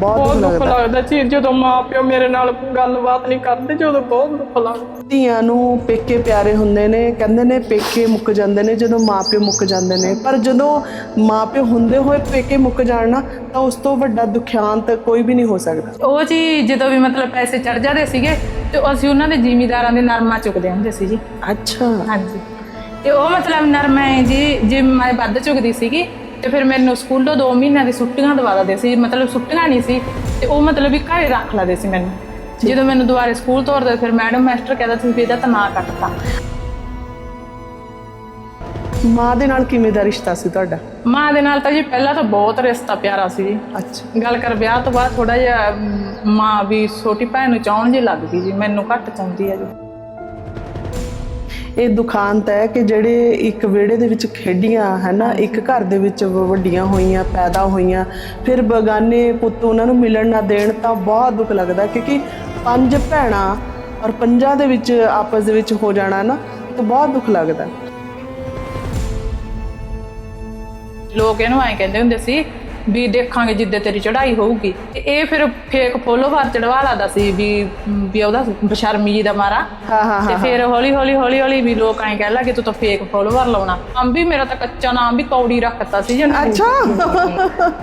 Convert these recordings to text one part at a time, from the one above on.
ਬਹੁਤ ਦੁੱਖ ਲੱਗਦਾ। ਜੀ ਜਦੋਂ ਮਾਂ ਪਿਓ ਮੇਰੇ ਨਾਲ ਗੱਲਬਾਤ ਨਹੀਂ ਕਰਦੇ ਜਦੋਂ ਬਹੁਤ ਦੁੱਖ ਲੱਗਦਾ। ਧੀਆਂ ਨੂੰ ਪੇਕੇ ਪਿਆਰੇ ਹੁੰਦੇ ਨੇ ਕਹਿੰਦੇ ਨੇ ਪੇਕੇ ਮੁੱਕ ਜਾਂਦੇ ਨੇ ਜਦੋਂ ਮਾਪਿਓ ਮੁੱਕ ਜਾਂਦੇ ਨੇ। ਪਰ ਜਦੋਂ ਮਾਪਿਓ ਹੁੰਦੇ ਹੋਏ ਪੇਕੇ ਮੁੱਕ ਜਾਣਾ ਤਾਂ ਉਸ ਤੋਂ ਵੱਡਾ ਦੁਖਿਆਂਤ ਕੋਈ ਵੀ ਨਹੀਂ ਹੋ ਸਕਦਾ। ਉਹ ਜੀ ਜਦੋਂ ਵੀ ਮਤਲਬ ਪੈਸੇ ਚੜ ਜਾਂਦੇ ਸੀਗੇ ਤੇ ਅਸੀਂ ਉਹਨਾਂ ਦੇ ਜ਼ਿਮੀਦਾਰਾਂ ਦੇ ਨਰਮਾ ਚੁੱਕਦੇ ਹੁੰਦੇ ਸੀ ਜੀ। ਅੱਛਾ। ਹਾਂਜੀ। ਤੇ ਉਹ ਮਤਲਬ ਨਰਮਾ ਹੈ ਜੀ ਜੇ ਮੈਂ ਵੱਧ ਚੁੱਕਦੀ ਸੀਗੀ ਤੇ ਫਿਰ ਮੈਨੂੰ ਸਕੂਲੋਂ 2 ਮਹੀਨਿਆਂ ਦੀ ਛੁੱਟੀਆਂ ਦਵਾ ਦਿੰਦੇ ਸੀ। ਮਤਲਬ ਛੁੱਟੀਆਂ ਨਹੀਂ ਸੀ ਤੇ ਉਹ ਮਤਲਬ ਵੀ ਘਰੇ ਰੱਖ ਲੈਂਦੇ ਸੀ ਮੈਨੂੰ। ਜਦੋਂ ਮੈਨੂੰ ਦੁਬਾਰੇ ਸਕੂਲ ਤੋਰਦੇ ਫਿਰ ਮੈਡਮ ਮਾਸਟਰ ਕਹਿੰਦਾ ਸੀ ਵੀ ਇਹਦਾ ਤਾਂ ਨਾਂ ਕੱਟਤਾ ਮਾਂ ਦੇ ਨਾਲ ਕਿਵੇਂ ਦਾ ਰਿਸ਼ਤਾ ਸੀ ਤੁਹਾਡਾ? ਮਾਂ ਦੇ ਨਾਲ ਤਾਂ ਜੀ ਪਹਿਲਾਂ ਤਾਂ ਬਹੁਤ ਰਿਸ਼ਤਾ ਪਿਆਰਾ ਸੀ। ਜੀ ਅੱਛਾ। ਗੱਲ ਕਰ ਵਿਆਹ ਤੋਂ ਬਾਅਦ ਥੋੜਾ ਜਿਹਾ ਮਾਂ ਵੀ ਛੋਟੀ ਭੈਣ ਨੂੰ ਚਾਹਣ ਜੀ ਲੱਗ ਗਈ ਜੀ ਮੈਨੂੰ ਘੱਟ ਚਾਹੁੰਦੀ ਹੈ ਜੀ। ਇਹ ਦੁਖਾਂਤ ਹੈ ਕਿ ਜਿਹੜੇ ਇੱਕ ਵਿਹੜੇ ਦੇ ਵਿੱਚ ਖੇਡੀਆਂ ਹੈ ਨਾ ਇੱਕ ਘਰ ਦੇ ਵਿੱਚ ਵੱਡੀਆਂ ਹੋਈਆਂ, ਪੈਦਾ ਹੋਈਆਂ, ਫਿਰ ਬਗਾਨੇ ਪੁੱਤ ਉਹਨਾਂ ਨੂੰ ਮਿਲਣ ਨਾ ਦੇਣ ਤਾਂ ਬਹੁਤ ਦੁੱਖ ਲੱਗਦਾ ਕਿਉਂਕਿ ਪੰਜ ਭੈਣਾਂ ਔਰ ਪੰਜਾਂ ਦੇ ਵਿੱਚ, ਆਪਸ ਦੇ ਵਿੱਚ ਹੋ ਜਾਣਾ ਨਾ, ਤਾਂ ਬਹੁਤ ਦੁੱਖ ਲੱਗਦਾ। ਲੋਕ ਇਹਨੂੰ ਐਂ ਕਹਿੰਦੇ ਹੁੰਦੇ ਸੀ ਵੀ ਦੇਖਾਂਗੇ ਜਿੱਦੇ ਤੇਰੀ ਚੜ੍ਹਾਈ ਹੋਊਗੀ। ਤੇ ਇਹ ਫਿਰ ਫੇਕ ਫੋਲੋਵਰ ਚੜਵਾ ਲਾਦਾ ਸੀ ਵੀ ਵੀ ਉਹਦਾ ਬਸ਼ਰਮੀ ਜੀ ਦਾ ਮਾਰਾ। ਹਾਂ ਹਾਂ ਤੇ ਫਿਰ ਹੌਲੀ ਹੌਲੀ ਹੌਲੀ ਹੌਲੀ ਵੀ ਲੋਕ ਐਂ ਕਹਿਣ ਲੱਗੇ ਤੂੰ ਤਾਂ ਫੇਕ ਫੋਲੋਵਰ ਲਾਉਣਾ। ਨਾਮ ਵੀ ਮੇਰਾ ਤਾਂ ਕੱਚਾ ਨਾਮ ਵੀ ਕੌੜੀ ਰੱਖਤਾ ਸੀ ਜਨ ਅੱਛਾ।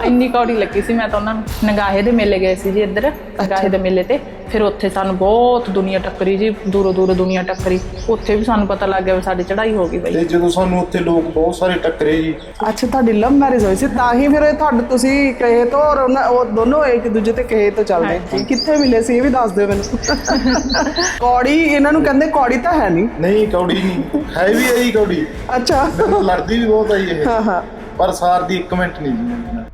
ਇੰਨੀ ਕੌੜੀ ਲੱਗੀ ਸੀ ਮੈਂ ਤਾਂ ਉਹਨਾਂ ਨੂੰ। ਨਗਾਹੇ ਦੇ ਮੇਲੇ ਗਏ ਸੀ ਜੀ ਇੱਧਰ ਨਗਾਹੇ ਦੇ ਮੇਲੇ ਤੇ। ਫਿਰ ਉੱਥੇ ਸਾਨੂੰ ਬਹੁਤ ਦੁਨੀਆ ਟੱਕਰੀ ਜੀ ਦੂਰੋਂ ਦੂਰੋਂ ਦੁਨੀਆ ਟੱਕਰੀ। ਉੱਥੇ ਵੀ ਸਾਨੂੰ ਪਤਾ ਲੱਗ ਗਿਆ ਵੀ ਸਾਡੀ ਚੜ੍ਹਾਈ ਹੋ ਗਈ ਬਈ। ਤੇ ਜਦੋਂ ਸਾਨੂੰ ਉੱਥੇ ਲੋਕ ਬਹੁਤ ਸਾਰੇ ਟੱਕਰੇ ਜੀ। ਅੱਛਾ ਤੁਹਾਡੀ ਲਵ ਮੈਰਿਜ ਹੋਈ ਸੀ ਤਾਂ ਹੀ ਫਿਰ ਇਹ ਤੁਹਾਡੇ ਤੁਸੀਂ ਕਹੇ ਤੋਂ ਔਰ ਉਹਨਾਂ- ਉਹ ਦੋਨੋਂ ਇੱਕ ਦੂਜੇ ਤੇ ਕਹੇ ਤੋਂ ਚੱਲਦੇ। ਕਿੱਥੇ ਮਿਲੇ ਸੀ ਇਹ ਵੀ ਦੱਸ ਦਿਓ ਮੈਨੂੰ। ਕੌੜੀ ਇਹਨਾਂ ਨੂੰ ਕਹਿੰਦੇ ਕੌੜੀ ਤਾਂ ਹੈ ਨਹੀਂ। ਨਹੀਂ ਕੌੜੀ ਨਹੀਂ ਹੈ ਵੀ ਆਈ ਕੌੜੀ। ਅੱਛਾ। ਮੈਨੂੰ ਲੜਦੀ ਵੀ ਬਹੁਤ ਆਈ ਇਹ। ਹਾਂ ਹਾਂ। ਪਰ ਸਾਰ ਦੀ ਇੱਕ ਮਿੰਟ ਨਹੀਂ ਜੀ। ਮੇਰੇ ਨਾਲ।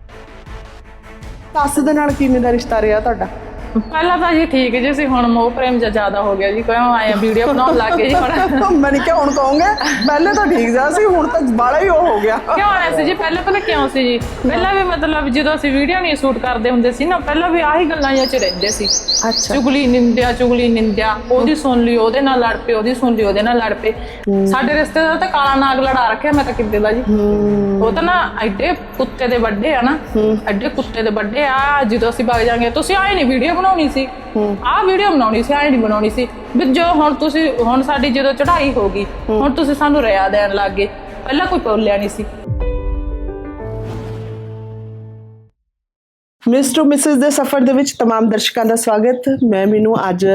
ਸੱਸ ਦੇ ਨਾਲ ਕਿਵੇਂ ਦਾ ਰਿਸ਼ਤਾ ਰਿਹਾ ਤੁਹਾਡਾ? ਪਹਿਲਾਂ ਤਾਂ ਜੀ ਠੀਕ ਜੀ ਸੀ ਹੁਣ ਮੋਹ ਪ੍ਰੇਮ ਜ਼ਿਆਦਾ ਹੋ ਗਿਆ ਜੀ ਕਿਉਂ ਆਏ ਵੀਡੀਓ ਬਣਾਉਣ ਲੱਗ ਗਏ ਜੀ ਹੁਣ? ਮੈਂ ਕਿਹਾ ਹੁਣ ਕਹੋਗੇ ਪਹਿਲੇ ਤਾਂ ਠੀਕ ਜਾ ਸੀ ਹੁਣ ਤਾਂ ਬਾਲਾ ਹੀ ਉਹ ਹੋ ਗਿਆ। ਕਿਉਂ ਆਇਆ ਸੀ ਜੀ? ਪਹਿਲਾਂ ਪਹਿਲਾਂ ਕਿਉਂ ਸੀ ਜੀ? ਪਹਿਲਾਂ ਵੀ ਮਤਲਬ ਜਦੋਂ ਅਸੀਂ ਵੀਡੀਓ ਨਹੀਂ ਸ਼ੂਟ ਕਰਦੇ ਹੁੰਦੇ ਸੀ ਨਾ ਪਹਿਲਾਂ ਵੀ ਆਹੀ ਗੱਲਾਂ ਜਾਂ ਚ ਰਹਿੰਦੇ ਸੀ। ਅੱਛਾ। ਚੁਗਲੀ ਨਿੰਦਿਆ ਚੁਗਲੀ ਨਿੰਦਿਆ ਉਹਦੀ ਸੁਣ ਲਈ ਉਹਦੇ ਨਾਲ ਲੜ ਪਏ ਉਹਦੀ ਸੁਣ ਲਈ ਉਹਦੇ ਨਾਲ ਲੜ ਪਏ। ਸਾਡੇ ਰਿਸ਼ਤੇਦਾਰ ਤਾਂ ਕਾਲਾ ਨਾਗ ਲੜਾ ਰੱਖਿਆ ਮੈਂ ਤਾਂ ਕਿੱਦੇ ਦਾ ਜੀ। ਉਹ ਤਾਂ ਨਾ ਐਡੇ ਕੁੱਤੇ ਦੇ ਵੱਡੇ ਆ ਨਾ ਐਡੇ ਕੁੱਤੇ ਦੇ ਵੱਡੇ ਆ ਜਦੋਂ ਅਸੀਂ ਵਗ ਜਾਾਂਗੇ ਤੁਸੀਂ ਆਏ ਨਹੀਂ ਵੀਡੀਓ ਬਣਾਉਣੀ ਸੀ ਆਹ ਵੀਡੀਓ ਬਣਾਉਣੀ ਸੀ ਆਏ ਨਹੀਂ ਬਣਾਉਣੀ ਸੀ ਵੀ ਜੋ ਹੁਣ ਤੁਸੀਂ ਹੁਣ ਸਾਡੀ ਜਦੋਂ ਚੜ੍ਹਾਈ ਹੋ ਗਈ ਹੁਣ ਤੁਸੀਂ ਸਾਨੂੰ ਰਿਆ ਦੇਣ ਲੱਗ ਗਏ ਪਹਿਲਾਂ ਕੋਈ ਬੋਲਿਆ ਨਹੀਂ ਸੀ ਮਿਸਟਰ ਮਿਸਿਸ ਦੇ ਸਫ਼ਰ ਦੇ ਵਿੱਚ तमाम ਦਰਸ਼ਕਾਂ ਦਾ ਸਵਾਗਤ ਮੈਂ ਮੈਨੂੰ ਅੱਜ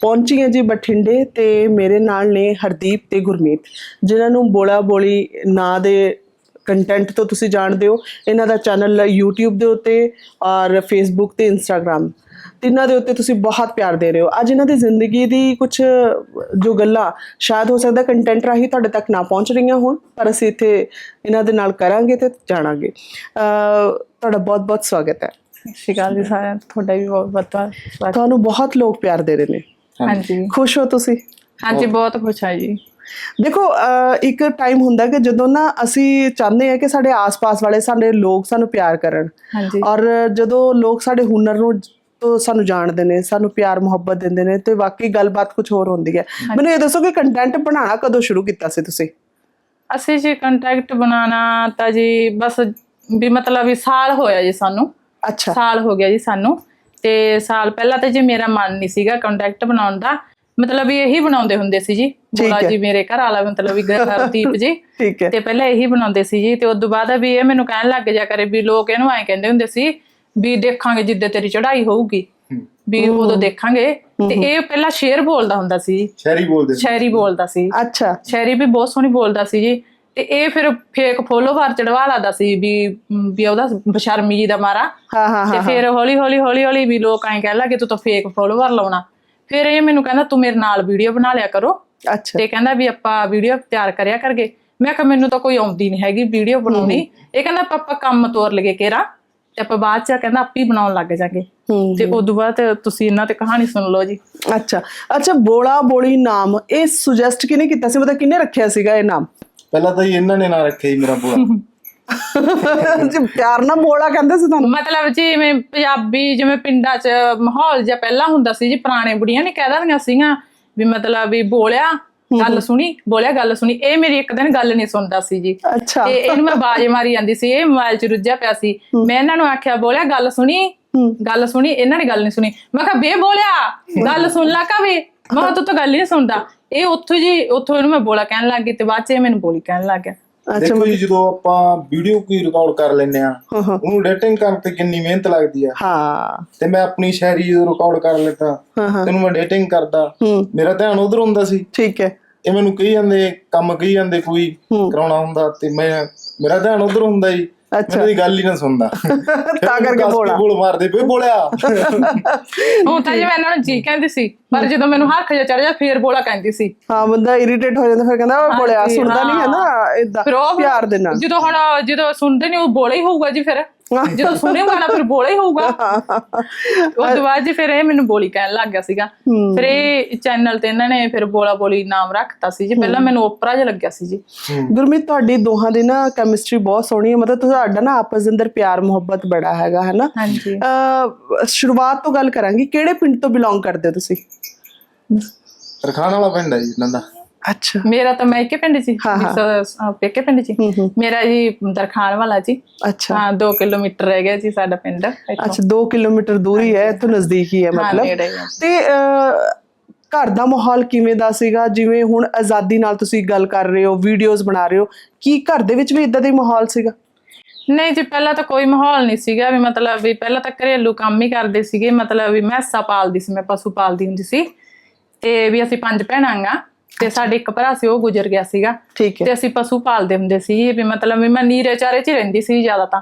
ਪਹੁੰਚੀ ਹਾਂ ਜੀ ਬਠਿੰਡੇ ਤੇ ਮੇਰੇ ਨਾਲ ਨੇ ਹਰਦੀਪ ਤੇ ਗੁਰਮੀਤ ਜਿਨ੍ਹਾਂ ਨੂੰ ਬੋਲਾ ਬੋਲੀ ਨਾਂ ਦੇ ਕੰਟੈਂਟ ਤੋਂ ਤੁਸੀਂ ਜਾਣਦੇ ਹੋ ਇਹਨਾਂ ਦਾ ਚੈਨਲ YouTube ਦੇ ਉੱਤੇ ਔਰ Facebook ਤੇ Instagram ਤਿੰਨਾਂ ਦੇ ਉੱਤੇ ਤੁਸੀਂ ਬਹੁਤ ਪਿਆਰ ਦੇ ਰਹੇ ਹੋ। ਅੱਜ ਇਹਨਾਂ ਦੀ ਜ਼ਿੰਦਗੀ ਦੀ ਕੁਝ ਜੋ ਗੱਲਾਂ ਸ਼ਾਇਦ ਹੋ ਸਕਦਾ ਕੰਟੈਂਟ ਰਾਹੀਂ ਤੁਹਾਡੇ ਤੱਕ ਨਾ ਪਹੁੰਚ ਰਹੀਆਂ ਹੋਣ ਪਰ ਅਸੀਂ ਇੱਥੇ ਇਹਨਾਂ ਦੇ ਨਾਲ ਕਰਾਂਗੇ ਤੇ ਜਾਣਾਂਗੇ। ਤੁਹਾਡਾ ਬਹੁਤ ਬਹੁਤ ਸਵਾਗਤ ਹੈ। ਅਕਾਲ ਜੀ ਸਾਰਿਆਂ ਤੁਹਾਡਾ ਵੀ ਬਹੁਤ ਬਹੁਤ ਸਵਾਗਤ ਤੁਹਾਨੂੰ ਬਹੁਤ ਲੋਕ ਪਿਆਰ ਦੇ ਰਹੇ ਨੇ। ਹਾਂਜੀ। ਖੁਸ਼ ਹੋ ਤੁਸੀਂ? ਹਾਂਜੀ ਬਹੁਤ ਖੁਸ਼ ਆ ਜੀ। ਦੇਖੋ ਇੱਕ ਟਾਈਮ ਹੁੰਦਾ ਕਿ ਜਦੋਂ ਨਾ ਅਸੀਂ ਚਾਹੁੰਦੇ ਹਾਂ ਕਿ ਸਾਡੇ ਆਸ-ਪਾਸ ਵਾਲੇ ਸਾਡੇ ਲੋਕ ਸਾਨੂੰ ਪਿਆਰ ਕਰਨ। ਹਾਂਜੀ। ਔਰ ਜਦੋਂ ਲੋਕ ਸਾਡੇ ਹੁਨਰ ਨੂੰ ਸਾਨੂੰ ਜਾਣਦੇ ਨੇ ਸਾਨੂੰ ਪਿਆਰ ਮੁਹੱਬਤ ਦਿੰਦੇ ਨੇ ਤੇ ਵਾਕਈ ਗੱਲਬਾਤ ਕੁਝ ਹੋਰ ਹੁੰਦੀ ਹੈ। ਮੈਨੂੰ ਇਹ ਦੱਸੋ ਕਿ ਕੰਟੈਂਟ ਬਣਾਉਣਾ ਕਦੋਂ ਸ਼ੁਰੂ ਕੀਤਾ ਸੀ ਤੁਸੀਂ? ਅਸੀਂ ਜੀ ਕੰਟੈਕਟ ਬਣਾਉਣਾ ਤਾਂ ਜੀ ਬਸ ਵੀ ਮਤਲਬ ਵੀ ਸਾਲ ਹੋਇਆ ਜੀ ਸਾਨੂੰ। ਅੱਛਾ। ਸਾਲ ਹੋ ਗਿਆ ਜੀ ਸਾਨੂੰ ਤੇ ਸਾਲ ਪਹਿਲਾਂ ਤਾਂ ਜੀ ਮੇਰਾ ਮਨ ਨਹੀਂ ਸੀਗਾ ਕੰਟੈਕਟ ਬਣਾਉਣ ਦਾ। ਮਤਲਬ ਵੀ ਇਹੀ ਬਣਾਉਂਦੇ ਹੁੰਦੇ ਸੀ ਜੀ। ਬੋਲਾ। ਜੀ ਮੇਰੇ ਘਰ ਵਾਲਾ ਮਤਲਬ ਵੀ ਗਰਦੀਪ ਜੀ। ਠੀਕ ਹੈ। ਤੇ ਪਹਿਲਾਂ ਇਹੀ ਬਣਾਉਂਦੇ ਸੀ ਜੀ ਤੇ ਉਸ ਤੋਂ ਬਾਅਦ ਵੀ ਇਹ ਮੈਨੂੰ ਕਹਿਣ ਲੱਗ ਜਾ ਕਰੇ ਵੀ ਲੋਕ ਇਹਨੂੰ ਐਂ ਕਹਿੰਦੇ ਹੁੰਦੇ ਸੀ ਵੀ ਦੇਖਾਂਗੇ ਜਿੱਦੇ ਤੇਰੀ ਚੜ੍ਹਾਈ ਹੋਊਗੀ। ਵੀ ਉਦੋਂ ਦੇਖਾਂਗੇ। ਤੇ ਇਹ ਪਹਿਲਾਂ ਸ਼ੇਰ ਬੋਲਦਾ ਹੁੰਦਾ ਸੀ। ਜੀ ਸ਼ਹਿਰੀ ਬੋਲਦੇ ਨੇ। ਸ਼ਾਇਰੀ ਬੋਲਦਾ ਸੀ। ਅੱਛਾ। ਸ਼ਾਇਰੀ ਵੀ ਬਹੁਤ ਸੋਹਣੀ ਬੋਲਦਾ ਸੀ ਜੀ। ਤੇ ਇਹ ਫਿਰ ਫੇਕ ਫੋਲੋਵਰ ਚੜਵਾ ਲਾਦਾ ਸੀ ਵੀ ਵੀ ਉਹਦਾ ਬਸ਼ਰਮੀ ਜੀ ਦਾ ਮਾਰਾ। ਹਾਂ ਹਾਂ ਤੇ ਫਿਰ ਹੌਲੀ ਹੌਲੀ ਹੌਲੀ ਹੌਲੀ ਵੀ ਲੋਕ ਐਂ ਕਹਿਣ ਲੱਗੇ ਤੂੰ ਤਾਂ ਫੇਕ ਫੋਲੋਵਰ ਲਾਉਣਾ। ਫਿਰ ਇਹ ਮੈਨੂੰ ਕਹਿੰਦਾ ਤੂੰ ਮੇਰੇ ਨਾਲ ਵੀਡੀਓ ਬਣਾ ਲਿਆ ਕਰੋ। ਅੱਛਾ। ਤੇ ਕਹਿੰਦਾ ਵੀ ਆਪਾਂ ਵੀਡੀਓ ਤਿਆਰ ਕਰਿਆ ਕਰਗੇ। ਮੈਂ ਕਿਹਾ ਮੈਨੂੰ ਤਾਂ ਕੋਈ ਆਉਂਦੀ ਨਹੀਂ ਹੈਗੀ ਵੀਡੀਓ ਬਣਾਉਣੀ। ਇਹ ਕਹਿੰਦਾ ਆਪਾਂ ਆਪਾਂ ਕੰਮ ਤੋਰ ਲਗੇ ਕੇਰਾ। ਤੇ ਆਪਾਂ ਬਾਅਦ ਚ ਕਹਿੰਦਾ ਆਪੇ ਬਣਾਉਣ ਲੱਗ ਜਾਗੇ। ਹੂੰ ਤੇ ਉਦੋਂ ਬਾਅਦ ਤੁਸੀਂ ਇਹਨਾਂ ਤੇ ਕਹਾਣੀ ਸੁਣ ਲਓ ਜੀ। ਅੱਛਾ ਅੱਛਾ ਬੋਲਾ ਬੋਲੀ ਨਾਮ ਇਹ ਸੁਜੈਸਟ ਕਿਹਨੇ ਕੀਤਾ ਸੀ? ਮਤਲਬ ਕਿਹਨੇ ਰੱਖਿਆ ਸੀਗਾ ਇਹ ਨਾਮ? ਪਹਿਲਾਂ ਤਾਂ ਜੀ ਇਹਨਾਂ ਨੇ ਨਾਂ ਰੱਖਿਆ ਜੀ ਮੇਰਾ ਬੋਲਾ। ਜੀ ਪਿਆਰ ਨਾਲ ਬੋਲਾ ਕਹਿੰਦੇ ਸੀ ਤੁਹਾਨੂੰ? ਮਤਲਬ ਜਿਵੇਂ ਪੰਜਾਬੀ ਜਿਵੇਂ ਪਿੰਡਾਂ 'ਚ ਮਾਹੌਲ ਜਿਹਾ ਪਹਿਲਾਂ ਹੁੰਦਾ ਸੀ ਜੀ ਪੁਰਾਣੇ ਬੁੜੀਆਂ ਨੇ ਕਹਿ ਦਿੰਦੀਆਂ ਸੀਗੀਆਂ ਵੀ ਮਤਲਬ ਵੀ ਬੋਲਿਆ ਗੱਲ ਸੁਣੀ ਬੋਲਿਆ ਗੱਲ ਸੁਣੀ ਇਹ ਮੇਰੀ ਇੱਕ ਦਿਨ ਗੱਲ ਨਹੀਂ ਸੁਣਦਾ ਸੀ ਜੀ। ਅੱਛਾ। ਤੇ ਇਹਨੂੰ ਮੈਂ ਬਾਜ ਮਾਰੀ ਜਾਂਦੀ ਸੀ ਇਹ ਮੋਬਾਈਲ 'ਚ ਰੁੱਝਿਆ ਪਿਆ ਸੀ। ਮੈਂ ਇਹਨਾਂ ਨੂੰ ਆਖਿਆ ਬੋਲਿਆ ਗੱਲ ਸੁਣੀ? ਗੱਲ ਸੁਣੀ ਇਹਨਾਂ ਨੇ ਗੱਲ ਨਹੀਂ ਸੁਣੀ। ਮੈਂ ਕਿਹਾ ਬੇ ਬੋਲਿਆ ਗੱਲ ਸੁਣ ਲਾ ਕਾ ਵੇ। ਮੈਂ ਤੂੰ ਤਾਂ ਗੱਲ ਹੀ ਨਹੀਂ ਸੁਣਦਾ। ਇਹ ਉੱਥੋਂ ਜੀ ਉੱਥੋਂ ਇਹਨੂੰ ਮੈਂ ਬੋਲਾ ਕਹਿਣ ਲੱਗ ਗਈ ਤੇ ਬਾਅਦ ਚ ਇਹ ਮੈਨੂੰ ਬੋਲੀ ਕਹਿਣ ਲੱਗ ਗਿਆ। ਅੱਛਾ ਦੇਖੋ ਜੀ ਜਦੋਂ ਆਪਾਂ ਵੀਡੀਓ ਕੋਈ ਰਿਕਾਰਡ ਕਰ ਲੈਨੇ ਆ ਉਹਨੂੰ ਐਡੀਟਿੰਗ ਕਰਨ ਤੇ ਕਿੰਨੀ ਮਿਹਨਤ ਲੱਗਦੀ ਆ। ਹਾਂ। ਤੇ ਮੈਂ ਆਪਣੀ ਸ਼ਾਇਰੀ ਜਦੋਂ ਰਿਕਾਰਡ ਕਰ ਲੈਤਾ ਤੈਨੂੰ ਮੈਂ ਐਡੀਟਿੰਗ ਕਰਦਾ ਮੇਰਾ ਧਿਆਨ ਉਧਰ ਹੁੰਦਾ ਸੀ। ਠੀਕ ਹੈ। ਇਹ ਮੈਨੂੰ ਕਹੀ ਜਾਂਦੇ ਕੰਮ ਕਹੀ ਜਾਂਦੇ ਕੋਈ। ਕਰਾਉਣਾ ਹੁੰਦਾ ਤੇ ਮੈਂ ਮੇਰਾ ਧਿਆਨ ਉਧਰ ਹੁੰਦਾ ਜੀ। ਅੱਛਾ। ਦੀ ਗੱਲ ਹੀ ਨਾ ਸੁਣਦਾ। ਤਾਂ ਕਰਕੇ ਬੋਲਾ। ਬੋਲ ਮਾਰਦੇ ਪਏ ਬੋਲਿਆ। ਹੁਣ ਤਾਂ ਜੀ ਮੈਂ ਇਹਨਾਂ ਨੂੰ ਜੀ ਕਹਿੰਦੀ ਸੀ ਪਰ ਜਦੋਂ ਮੈਨੂੰ ਹੱਥ ਜਿਹਾ ਚੜ ਜਾ ਫੇਰ ਬੋਲਾ ਕਹਿੰਦੀ ਸੀ। ਹਾਂ ਬੰਦਾ ਇਰੀਟੇਟ ਹੋ ਜਾਂਦਾ ਫਿਰ ਕਹਿੰਦਾ ਉਹ ਬੋਲਿਆ ਸੁਣਦਾ ਨਹੀਂ ਹੈ ਨਾ। ਇਦਾਂ ਫਿਰ ਉਹ ਪਿਆਰ ਦੇ ਨਾਲ। ਜਦੋਂ ਹੁਣ ਜਦੋਂ ਸੁਣਦੇ ਨਹੀਂ ਉਹ ਬੋਲਾ ਹੀ ਹੋਊਗਾ ਜੀ ਫਿਰ। ਜਦੋਂ ਸੁਣੇਗਾ ਨਾ ਫਿਰ ਬੋਲਾ ਹੀ ਹੋਊਗਾ। ਉਸ ਤੋਂ ਬਾਅਦ ਜੀ ਫਿਰ ਇਹ ਮੈਨੂੰ ਬੋਲੀ ਕਹਿਣ ਲੱਗ ਗਿਆ ਸੀਗਾ। ਫਿਰ ਇਹ ਚੈਨਲ ਤੇ ਇਹਨਾਂ ਨੇ ਫਿਰ ਬੋਲਾ ਬੋਲੀ ਨਾਮ ਰੱਖਤਾ ਸੀ ਜੀ। ਪਹਿਲਾਂ ਮੈਨੂੰ ਓਪਰਾ ਜਿਹਾ ਲੱਗਿਆ ਸੀ ਜੀ। ਗੁਰਮੀਤ ਤੁਹਾਡੀ ਦੋਹਾਂ ਦੀ ਨਾ ਕੈਮਿਸਟਰੀ ਬਹੁਤ ਸੋਹਣੀ ਹੈ। ਮਤਲਬ ਤੁਹਾਡਾ ਨਾ ਆਪਸ ਦੇ ਅੰਦਰ ਪਿਆਰ ਮੁਹੱਬਤ ਬੜਾ ਹੈਗਾ ਹੈ ਨਾ ਹਾਂਜੀ ਸ਼ੁਰੂਆਤ ਤੋਂ ਗੱਲ ਕਰਾਂਗੀ। ਕਿਹੜੇ ਪਿੰਡ ਤੋਂ ਬਿਲੋਂਗ ਕਰਦੇ ਹੋ ਤੁਸੀਂ? ਰਖਾਣ ਵਾਲਾ ਪਿੰਡ ਹੈ ਜੀ ਇਹਨਾਂ ਦਾ ਅੱਛਾ। ਮੇਰਾ ਤਾਂ ਮੈਕੇ ਪਿੰਡ ਜੀ ਹਾਂ, ਹਾਂ। ਸ- ਅ, ਪੇਕੇ ਪਿੰਡ ਜੀ ਮੇਰਾ ਜੀ ਦਰਖਾਣ ਵਾਲਾ ਜੀ। ਅੱਛਾ। ਹਾਂ 2 ਕਿਲੋਮੀਟਰ ਰਹਿ ਗਿਆ ਜੀ ਸਾਡਾ ਪਿੰਡ ਇੱਥੋਂ। ਅੱਛਾ 2 ਕਿਲੋਮੀਟਰ ਦੂਰੀ ਹੈ ਇੱਥੋਂ ਨਜ਼ਦੀਕ ਹੀ ਹੈ ਹਾਂ ਮਤਲਬ। ਨੇੜੇ ਹੀ ਆ। ਤੇ ਅਹ, ਘਰ ਦਾ ਮਾਹੌਲ ਕਿਵੇਂ ਦਾ ਸੀਗਾ? ਜਿਵੇਂ ਹੁਣ ਆਜ਼ਾਦੀ ਨਾਲ ਤੁਸੀਂ ਗੱਲ ਕਰ ਰਹੇ ਹੋ ਵੀਡੀਓਜ਼ ਬਣਾ ਰਹੇ ਹੋ ਕੀ ਘਰ ਦੇ ਵਿੱਚ ਵੀ ਇਦਾਂ ਦਾ ਹੀ ਮਾਹੌਲ ਸੀਗਾ? ਨਹੀਂ ਜੀ ਪਹਿਲਾਂ ਤਾਂ ਕੋਈ ਮਾਹੌਲ ਨਹੀਂ ਸੀਗਾ ਵੀ ਮਤਲਬ ਵੀ ਪਹਿਲਾਂ ਤਾਂ ਘਰੇਲੂ ਕੰਮ ਹੀ ਕਰਦੇ ਸੀਗੇ ਮਤਲਬ ਵੀ ਮੈਸਾਂ ਪਾਲਦੀ ਸੀ ਮੈਂ ਪਸ਼ੂ ਪਾਲਦੀ ਹੁੰਦੀ ਸੀ। ਤੇ ਵੀ ਅਸੀਂ ਪੰਜ ਭੈਣਾਂ ਗਾ। ਤੇ ਸਾਡੇ ਇੱਕ ਭਰਾ ਸੀ ਉਹ ਗੁਜ਼ਰ ਗਿਆ ਸੀਗਾ। ਠੀਕ ਹੈ। ਤੇ ਅਸੀਂ ਪਸ਼ੂ ਪਾਲਦੇ ਹੁੰਦੇ ਸੀ ਵੀ ਮਤਲਬ ਵੀ ਮੈਂ ਨੀਰੇ ਚਾਰੇ ਚ ਹੀ ਰਹਿੰਦੀ ਸੀ ਜ਼ਿਆਦਾ ਤਾਂ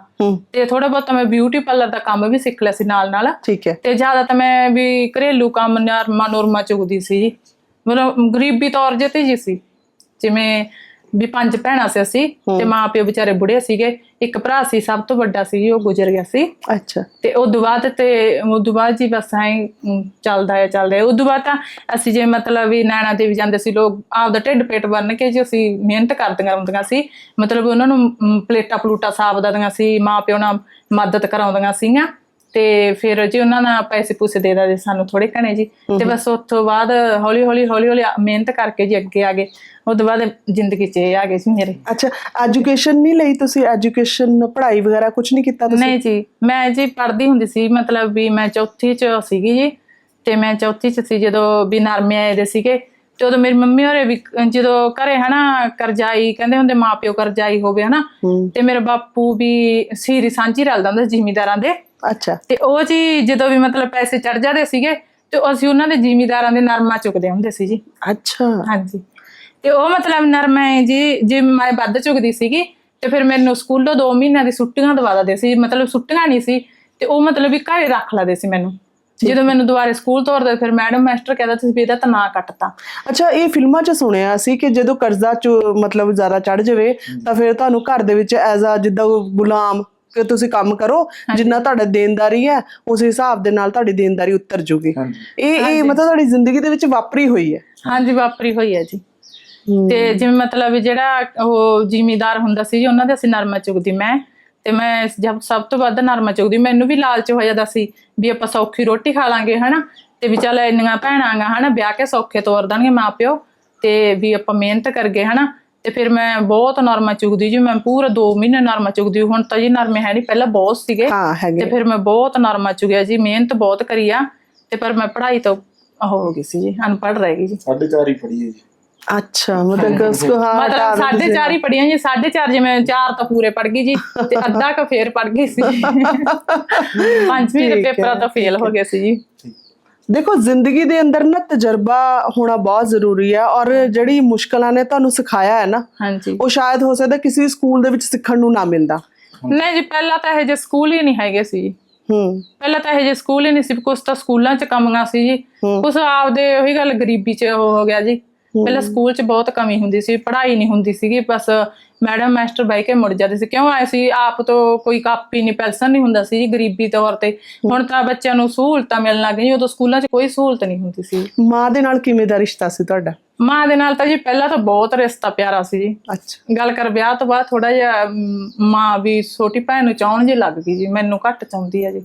ਤੇ ਥੋੜਾ ਬਹੁਤ ਮੈਂ ਬਿਊਟੀ ਪਾਰਲਰ ਦਾ ਕੰਮ ਵੀ ਸਿੱਖ ਲਿਆ ਸੀ ਨਾਲ ਨਾਲ ਠੀਕ ਹੈ। ਤੇ ਜ਼ਿਆਦਾ ਤਾਂ ਮੈਂ ਵੀ ਘਰੇਲੂ ਕੰਮ ਨਰਮਾ ਨੁਰਮਾ ਚੁਗਦੀ ਸੀ। ਮਤਲਬ ਗਰੀਬੀ ਤੌਰ ਜੇ ਤੇ ਜੀ ਸੀ। ਜਿਵੇਂ ਵੀ ਪੰਜ ਭੈਣਾਂ ਸੀ ਅਸੀਂ ਤੇ ਮਾਂ ਪਿਓ ਵਿਚਾਰੇ ਬੁੜੇ ਸੀਗੇ। ਇੱਕ ਭਰਾ ਸੀ ਸਭ ਤੋਂ ਵੱਡਾ ਸੀ ਉਹ ਗੁਜ਼ਰ ਗਿਆ ਸੀ। ਅੱਛਾ। ਤੇ ਉਸ ਤੋਂ ਬਾਅਦ ਤੇ ਉਸ ਤੋਂ ਬਾਅਦ ਜੀ ਬਸ ਐਂ ਚੱਲਦਾ ਹੈ ਚੱਲਦਾ ਹੈ। ਉਸ ਤੋਂ ਬਾਅਦ ਤਾਂ ਅਸੀਂ ਜੇ ਮਤਲਬ ਵੀ ਨੈਣਾ ਦੇਵੀ ਜਾਂਦੇ ਸੀ ਲੋਕ ਆਪਦਾ ਢਿੱਡ ਪੇਟ ਬੰਨ ਕੇ ਜੀ ਅਸੀਂ ਮਿਹਨਤ ਕਰਦੀਆਂ ਹੁੰਦੀਆਂ ਸੀ। ਮਤਲਬ ਉਹਨਾਂ ਨੂੰ ਪਲੇਟਾਂ ਪਲੂਟਾ ਸਾਫ਼ ਦਿੰਦੀਆਂ ਸੀ ਮਾਂ ਪਿਓ ਨਾਲ ਮਦਦ ਕਰਾਉਂਦੀਆਂ ਸੀਗੀਆਂ। ਤੇ ਫਿਰ ਜੀ ਉਹਨਾਂ ਨਾਲ ਪੈਸੇ ਪੂਸੇ ਦੇ ਦਿੰਦੇ ਸਾਨੂੰ ਥੋੜੇ ਘਣੇ ਜੀ। ਤੇ ਬਸ ਉਸ ਤੋਂ ਬਾਅਦ ਹੌਲੀ ਹੌਲੀ ਹੌਲੀ ਹੌਲੀ ਮਿਹਨਤ ਕਰਕੇ ਜੀ ਅੱਗੇ ਆ ਗਏ। ਉਸ ਤੋਂ ਬਾਅਦ ਜ਼ਿੰਦਗੀ 'ਚ ਇਹ ਆ ਗਏ ਜੀ ਮੇਰੇ। ਅੱਛਾ ਐਜੂਕੇਸ਼ਨ ਨਹੀਂ ਲਈ ਤੁਸੀਂ? ਐਜੂਕੇਸ਼ਨ ਪੜ੍ਹਾਈ ਵਗੈਰਾ ਕੁਝ ਨਹੀਂ ਕੀਤਾ ਤੁਸੀਂ? ਨਹੀਂ ਜੀ ਮੈਂ ਜੀ ਪੜ੍ਹਦੀ ਹੁੰਦੀ ਸੀ ਮਤਲਬ ਵੀ ਮੈਂ ਚੌਥੀ ਚ ਸੀਗੀ ਜੀ। ਤੇ ਮੈਂ ਚੌਥੀ ਚ ਸੀ ਜਦੋਂ ਵੀ ਨਰਮੇ ਆਏ ਦੇ ਸੀਗੇ। ਤੇ ਉਦੋਂ ਮੇਰੀ ਮੰਮੀ ਹੋਰੇ ਵੀ ਜਦੋਂ ਘਰੇ ਹਨਾ ਕਰਜ਼ਾਈ ਕਹਿੰਦੇ ਹੁੰਦੇ ਮਾਪਿਓ ਕਰਜ਼ਾਈ ਹੋਵੇ ਹਨਾ। ਤੇ ਮੇਰੇ ਬਾਪੂ ਵੀ ਸੀਰੀ ਸਾਂਝੀ ਰਲਦਾ ਹੁੰਦਾ ਸੀ ਜ਼ਿਮੀਦਾਰਾਂ ਦੇ। ਅੱਛਾ। ਤੇ ਉਹ ਜੀ ਜਦੋਂ ਵੀ ਮਤਲਬ ਪੈਸੇ ਚੜ ਜਾਂਦੇ ਸੀਗੇ ਤੇ ਅਸੀਂ ਉਹਨਾਂ ਦੇ ਜ਼ਿਮੀਦਾਰਾਂ ਦੇ ਨਰਮਾ ਚੁੱਕਦੇ ਹੁੰਦੇ ਸੀ ਜੀ। ਅੱਛਾ। ਹਾਂਜੀ। ਤੇ ਉਹ ਮਤਲਬ ਨਰਮੇ ਜੀ ਜੇ ਮੈਂ ਵੱਧ ਚੁਗਦੀ ਸੀਗੀ ਤੇ ਫਿਰ ਮੈਨੂੰ ਸਕੂਲੋਂ 2 ਮਹੀਨਿਆਂ ਦੀ ਛੁੱਟੀਆਂ ਦਵਾ ਦਿੰਦੇ ਸੀ। ਮਤਲਬ ਛੁੱਟੀਆਂ ਨਹੀਂ ਸੀ ਤੇ ਉਹ ਮਤਲਬ ਵੀ ਘਰੇ ਰੱਖ ਲੈਂਦੇ ਸੀ ਮੈਨੂੰ। ਜਦੋਂ ਮੈਨੂੰ ਦੁਬਾਰੇ ਸਕੂਲ ਤੋਰਦੇ ਫਿਰ ਮੈਡਮ ਮਾਸਟਰ ਕਹਿੰਦਾ ਤੁਸੀਂ ਵੀ ਇਹਦਾ ਤਾਂ ਨਾਂ ਕੱਟਤਾ। ਅੱਛਾ ਇਹ ਫਿਲਮਾਂ 'ਚ ਸੁਣਿਆ ਸੀ ਕਿ ਜਦੋਂ ਕਰਜ਼ਾ ਚ ਮਤਲਬ ਜ਼ਿਆਦਾ ਚੜ ਜਾਵੇ ਤਾਂ ਫਿਰ ਤੁਹਾਨੂੰ ਘਰ ਦੇ ਵਿੱਚ ਐਜ਼ ਆ ਜਿੱਦਾਂ ਗੁਲਾਮ ਕਿ ਤੁਸੀਂ ਕੰਮ ਕਰੋ ਜਿੰਨਾ ਤੁਹਾਡਾ ਦੇਣਦਾਰੀ ਹੈ ਉਸ ਹਿਸਾਬ ਦੇ ਨਾਲ ਤੁਹਾਡੀ ਦੇਣਦਾਰੀ ਉਤਰ ਜੂਗੀ। ਇਹ ਇਹ ਮਤਲਬ ਤੁਹਾਡੀ ਜ਼ਿੰਦਗੀ ਦੇ ਵਿੱਚ ਵਾਪਰੀ ਹੋਈ ਹੈ। ਹਾਂਜੀ ਵਾਪਰੀ ਹੋਈ ਹੈ ਜੀ। ਤੇ ਜਿਵੇਂ ਮਤਲਬ ਜਿਹੜਾ ਉਹ ਜ਼ਿਮੀਦਾਰ ਹੁੰਦਾ ਸੀ ਜੀ ਉਹਨਾਂ ਦੇ ਅਸੀਂ ਨਰਮਾ ਚੁਗਦੀ ਮੈਂ ਤੇ ਮੈਂ ਜਦ ਸਭ ਤੋਂ ਵੱਧ ਨਰਮਾ ਚੁਗਦੀ ਮੈਨੂੰ ਵੀ ਲਾਲਚ ਹੋ ਜਾਂਦਾ ਸੀ ਵੀ ਆਪਾਂ ਸੌਖੀ ਰੋਟੀ ਖਾ ਲਾਂਗੇ ਹਨਾ? ਤੇ ਵੀ ਚੱਲ ਇੰਨੀਆਂ ਭੈਣਾਂ ਗਾ ਹਨਾ? ਵਿਆਹ ਕੇ ਸੌਖੇ ਤੋਰ ਦੇਣਗੇ ਮਾਪਿਓ ਤੇ ਵੀ ਆਪਾਂ ਮਿਹਨਤ ਕਰਗੇ ਹਨਾ? ਤੇ ਫਿਰ ਮੈਂ ਬਹੁਤ ਨਰਮਾ ਚੁਗਦੀ ਜੀ ਮੈਂ ਪੂਰਾ 2 ਮਹੀਨੇ ਨਰਮਾ ਚੁਗਦੀ ਹੁਣ ਤਾਂ ਜੀ ਨਰਮੇ ਹੈ ਨਹੀਂ ਪਹਿਲਾਂ ਬਹੁਤ ਸੀਗੇ। ਹਾਂ ਤੇ ਫਿਰ ਮੈਂ ਬਹੁਤ ਨਰਮਾ ਚੁਗਿਆ ਜੀ ਮਿਹਨਤ ਬਹੁਤ ਕਰੀ ਆ। ਤੇ ਪਰ ਮੈਂ ਪੜ੍ਹਾਈ ਤੋਂ ਉਹ ਹੋ ਗਈ ਸੀ ਜੀ ਅਨਪੜ੍ਹ ਰਹਿ ਗਈ ਜੀ। ਸਾਢੇ ਚਾਰ ਹੀ ਪੜੀ ਹੈ ਜੀ। ਅੱਛਾ ਮਤਲਬ ਕਿ ਉਸਕੋ ਹਾਂ ਮਤਲਬ ਹਟਾ ਦਿਓ ਸਾਢੇ ਤੁਸੀਂ। ਚਾਰ ਹੀ ਪੜੀਆਂ ਜੀ ਸਾਢੇ ਚਾਰ ਜਿਵੇਂ ਚਾਰ ਤਾਂ ਪੂਰੇ ਪੜ ਗਈ ਜੀ ਤੇ ਅੱਧਾ ਕ ਫੇਰ ਪੜ ਗਈ ਸੀ। ਪੰਜਵੀਂ ਦੇ ਪੇਪਰਾਂ ਤਾਂ ਫੇਲ ਹੋ ਗਏ ਸੀ ਜੀ। ਦੇਖੋ ਜ਼ਿੰਦਗੀ ਦੇ ਅੰਦਰ ਨਾ ਤਜਰਬਾ ਹੋਣਾ ਬਹੁਤ ਜ਼ਰੂਰੀ ਹੈ ਔਰ ਜਿਹੜੀ ਮੁਸ਼ਕਲਾਂ ਨੇ ਤੁਹਾਨੂੰ ਸਿਖਾਇਆ ਹੈ ਨਾ ਹਾਂਜੀ। ਉਹ ਸ਼ਾਇਦ ਹੋ ਸਕਦਾ ਕਿਸੇ ਸਕੂਲ ਦੇ ਵਿੱਚ ਸਿੱਖਣ ਨੂੰ ਨਾ ਮਿਲਦਾ। ਨਹੀਂ ਜੀ ਪਹਿਲਾਂ ਤਾਂ ਇਹ ਜੇ ਸਕੂਲ ਹੀ ਨਹੀਂ ਹੈਗੇ ਸੀ। ਹੂੰ। ਪਹਿਲਾਂ ਤਾਂ ਇਹ ਜੇ ਸਕੂਲ ਹੀ ਨਹੀਂ ਸੀ ਕੁਛ ਤਾਂ ਸਕੂਲਾਂ 'ਚ ਕਮੀਆਂ ਸੀ ਜੀ। ਕੁਛ ਆਪਦੇ ਉਹੀ ਗੱਲ ਗਰੀਬੀ 'ਚ ਹੋ ਗਿਆ ਜੀ। ਪਹਿਲਾਂ ਸਕੂਲ 'ਚ ਬਹੁਤ ਕਮੀ ਹੁੰਦੀ ਸੀ ਪੜ੍ਹਾਈ ਨਹੀਂ ਹੁੰਦੀ ਸੀਗੀ ਬਸ ਮੈਡਮ ਮਾਸਟਰ ਬਾਈ ਕੇ ਮੁੜ ਜਾਂਦੇ ਸੀ। ਕਿਉਂ ਆਏ ਸੀ? ਆਪ ਤੋਂ ਕੋਈ ਕਾਪੀ ਨਹੀਂ ਪੈਸਨ ਨਹੀਂ ਹੁੰਦਾ ਸੀ ਜੀ ਗਰੀਬੀ ਤੌਰ ਤੇ। ਹੁਣ ਤਾਂ ਬੱਚਿਆਂ ਨੂੰ ਸਹੂਲਤਾਂ ਮਿਲਣ ਲੱਗ ਗਈਆਂ ਉਦੋਂ ਸਕੂਲਾਂ 'ਚ ਕੋਈ ਸਹੂਲਤ ਨਹੀਂ ਹੁੰਦੀ ਸੀ। ਮਾਂ ਦੇ ਨਾਲ ਕਿਵੇਂ ਦਾ ਰਿਸ਼ਤਾ ਸੀ ਤੁਹਾਡਾ? ਮਾਂ ਦੇ ਨਾਲ ਤਾਂ ਜੀ ਪਹਿਲਾਂ ਤਾਂ ਬਹੁਤ ਰਿਸ਼ਤਾ ਪਿਆਰਾ ਸੀ ਜੀ। ਅੱਛਾ। ਗੱਲ ਕਰ ਵਿਆਹ ਤੋਂ ਬਾਅਦ ਥੋੜਾ ਜਿਹਾ ਮਾਂ ਵੀ ਛੋਟੀ ਭੈਣ ਨੂੰ ਚਾਹਣ ਜੀ ਲੱਗ ਗਈ ਜੀ ਮੈਨੂੰ ਘੱਟ ਚਾਹੁੰਦੀ ਹੈ ਜੀ।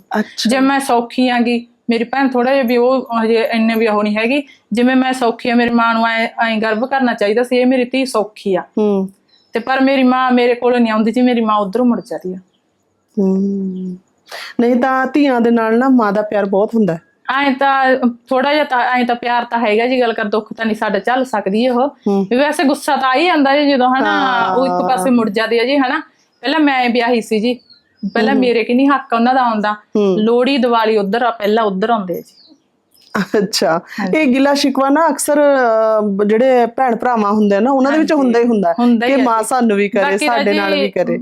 ਜੇ ਮੈਂ ਸੌਖੀ ਆਂਗੀ ਮੇਰੀ ਭੈਣ ਥੋੜਾ ਜਿਹਾ ਵੀ ਉਹ ਹਜੇ ਇੰਨੇ ਵੀ ਉਹ ਨਹੀਂ ਹੈਗੀ ਜਿਵੇਂ ਮੈਂ ਸੌਖੀ ਆ ਮੇਰੀ ਮਾਂ ਨੂੰ ਐ ਐਂ ਗਰਵ ਕਰਨਾ ਚਾਹੀਦਾ ਸੀ ਇਹ ਮੇਰੀ ਧੀ ਸੌਖੀ ਆ। ਹੂੰ। ਤੇ ਪਰ ਮੇਰੀ ਮਾਂ ਮੇਰੇ ਕੋਲ ਨਹੀਂ ਆਉਂਦੀ ਜੀ ਮੇਰੀ ਮਾਂ ਉਧਰੋਂ ਮੁੜ ਜਾਂਦੀ ਆ। ਹੂੰ। ਨਹੀਂ ਤਾਂ ਧੀਆਂ ਦੇ ਨਾਲ ਨਾ ਮਾਂ ਦਾ ਪਿਆਰ ਬਹੁਤ ਹੁੰਦਾ। ਐਂ ਤਾਂ ਥੋੜਾ ਜਿਹਾ ਤਾਂ ਐਂ ਤਾਂ ਪਿਆਰ ਤਾਂ ਹੈਗਾ ਜੀ ਗੱਲ ਕਰ ਦੁੱਖ ਤਾਂ ਨਹੀਂ ਸਾਡਾ ਚੱਲ ਸਕਦੀ ਉਹ ਵੀ ਵੈਸੇ ਗੁੱਸਾ ਤਾਂ ਆ ਹੀ ਜਾਂਦਾ ਜੀ ਜਦੋਂ ਹਨਾ ਉਹ ਇੱਕ ਪਾਸੇ ਮੁੜ ਜਾਂਦੀ ਹੈ ਜੀ ਹਨਾ। ਪਹਿਲਾਂ ਮੈਂ ਵਿਆਹੀ ਸੀ ਜੀ ਪਹਿਲਾਂ ਮੇਰੇ ਕਿ ਨਹੀਂ ਹੱਕ ਉਹਨਾਂ ਦਾ ਆਉਂਦਾ ਲੋਹੜੀ ਦੀਵਾਲੀ ਉਧਰ ਆ ਪਹਿਲਾਂ ਉਧਰ ਆਉਂਦੇ ਜੀ। ਅੱਛਾ। ਇਹ ਗਿਲਾ ਸ਼ਿਕਵਾ ਨਾ ਅਕਸਰ ਜਿਹੜੇ ਭੈਣ ਭਰਾਵਾਂ ਹੁੰਦੇ ਨਾ ਉਹਨਾਂ ਦੇ ਵਿੱਚ ਹੁੰਦਾ ਹੀ ਹੁੰਦਾ ਕਿ ਮਾਂ ਸਾਨੂੰ ਵੀ ਕਰੇ ਸਾਡੇ ਨਾਲ ਵੀ ਕਰੇ।